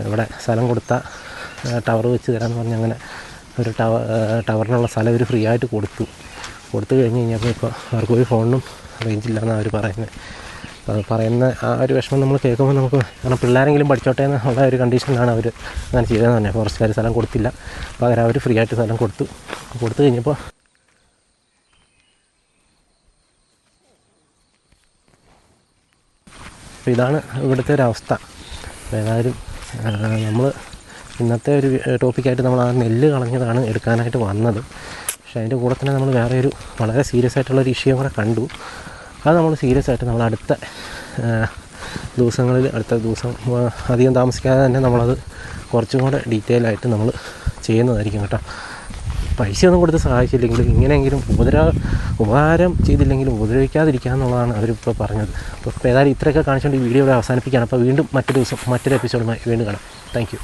ഇവിടെ സ്ഥലം കൊടുത്ത ടവർ വെച്ച് തരാമെന്ന് പറഞ്ഞ് അങ്ങനെ ഒരു ടവർ ടവറിനുള്ള സ്ഥലം ഇവർ ഫ്രീ ആയിട്ട് കൊടുത്തു. കൊടുത്തു കഴിഞ്ഞ് കഴിഞ്ഞപ്പോൾ ഇപ്പോൾ അവർക്ക് ഒരു ഫോണിനും റേഞ്ച് ഇല്ലയെന്നാണ് അവർ പറയുന്നത്. പറയുന്ന ആ ഒരു വിഷമം നമ്മൾ കേൾക്കുമ്പോൾ നമുക്ക് കാരണം പിള്ളേരെങ്കിലും പഠിച്ചോട്ടെ എന്നുള്ള ഒരു കണ്ടീഷനിലാണ് അവർ അങ്ങനെ ചെയ്തതെന്ന് തന്നെ ഫോറസ്റ്റുകാർ സ്ഥലം കൊടുത്തില്ല. പകരം അവർ ഫ്രീ ആയിട്ട് സ്ഥലം കൊടുത്തു. കൊടുത്തു കഴിഞ്ഞപ്പോൾ അപ്പോൾ ഇതാണ് ഇവിടുത്തെ ഒരു അവസ്ഥ. ഏതായാലും നമ്മൾ ഇന്നത്തെ ഒരു ടോപ്പിക്കായിട്ട് നമ്മൾ ആ നെല്ല് കളഞ്ഞതാണ് എടുക്കാനായിട്ട് വന്നത്. പക്ഷേ അതിന്റെ കൂടെ തന്നെ നമ്മൾ വേറെ ഒരു വളരെ സീരിയസ് ആയിട്ടുള്ള ഒരു ഇഷ്യൂ കൂടെ കണ്ടു. അത് നമ്മൾ സീരിയസ് ആയിട്ട് നമ്മൾ അടുത്ത ദിവസങ്ങളിൽ അടുത്ത ദിവസം അധികം താമസിക്കാതെ തന്നെ നമ്മളത് കുറച്ചും കൂടെ ഡീറ്റെയിൽ ആയിട്ട് നമ്മൾ ചെയ്യുന്നതായിരിക്കും കേട്ടോ. പൈസയൊന്നും കൊടുത്ത് സഹായിച്ചില്ലെങ്കിലും ഇങ്ങനെയെങ്കിലും ഉപദ്ര ഉപകാരം ചെയ്തില്ലെങ്കിലും ഉപദ്രവിക്കാതിരിക്കുക എന്നുള്ളതാണ് അവരിപ്പോൾ പറഞ്ഞത്. അപ്പോൾ ഏതായാലും ഇത്രയൊക്കെ കാണിച്ചുകൊണ്ട് ഈ വീഡിയോ അവസാനിപ്പിക്കുകയാണ്. അപ്പോൾ വീണ്ടും മറ്റു ദിവസം മറ്റൊരു എപ്പിസോഡുമായി വീണ്ടും കാണാം. താങ്ക്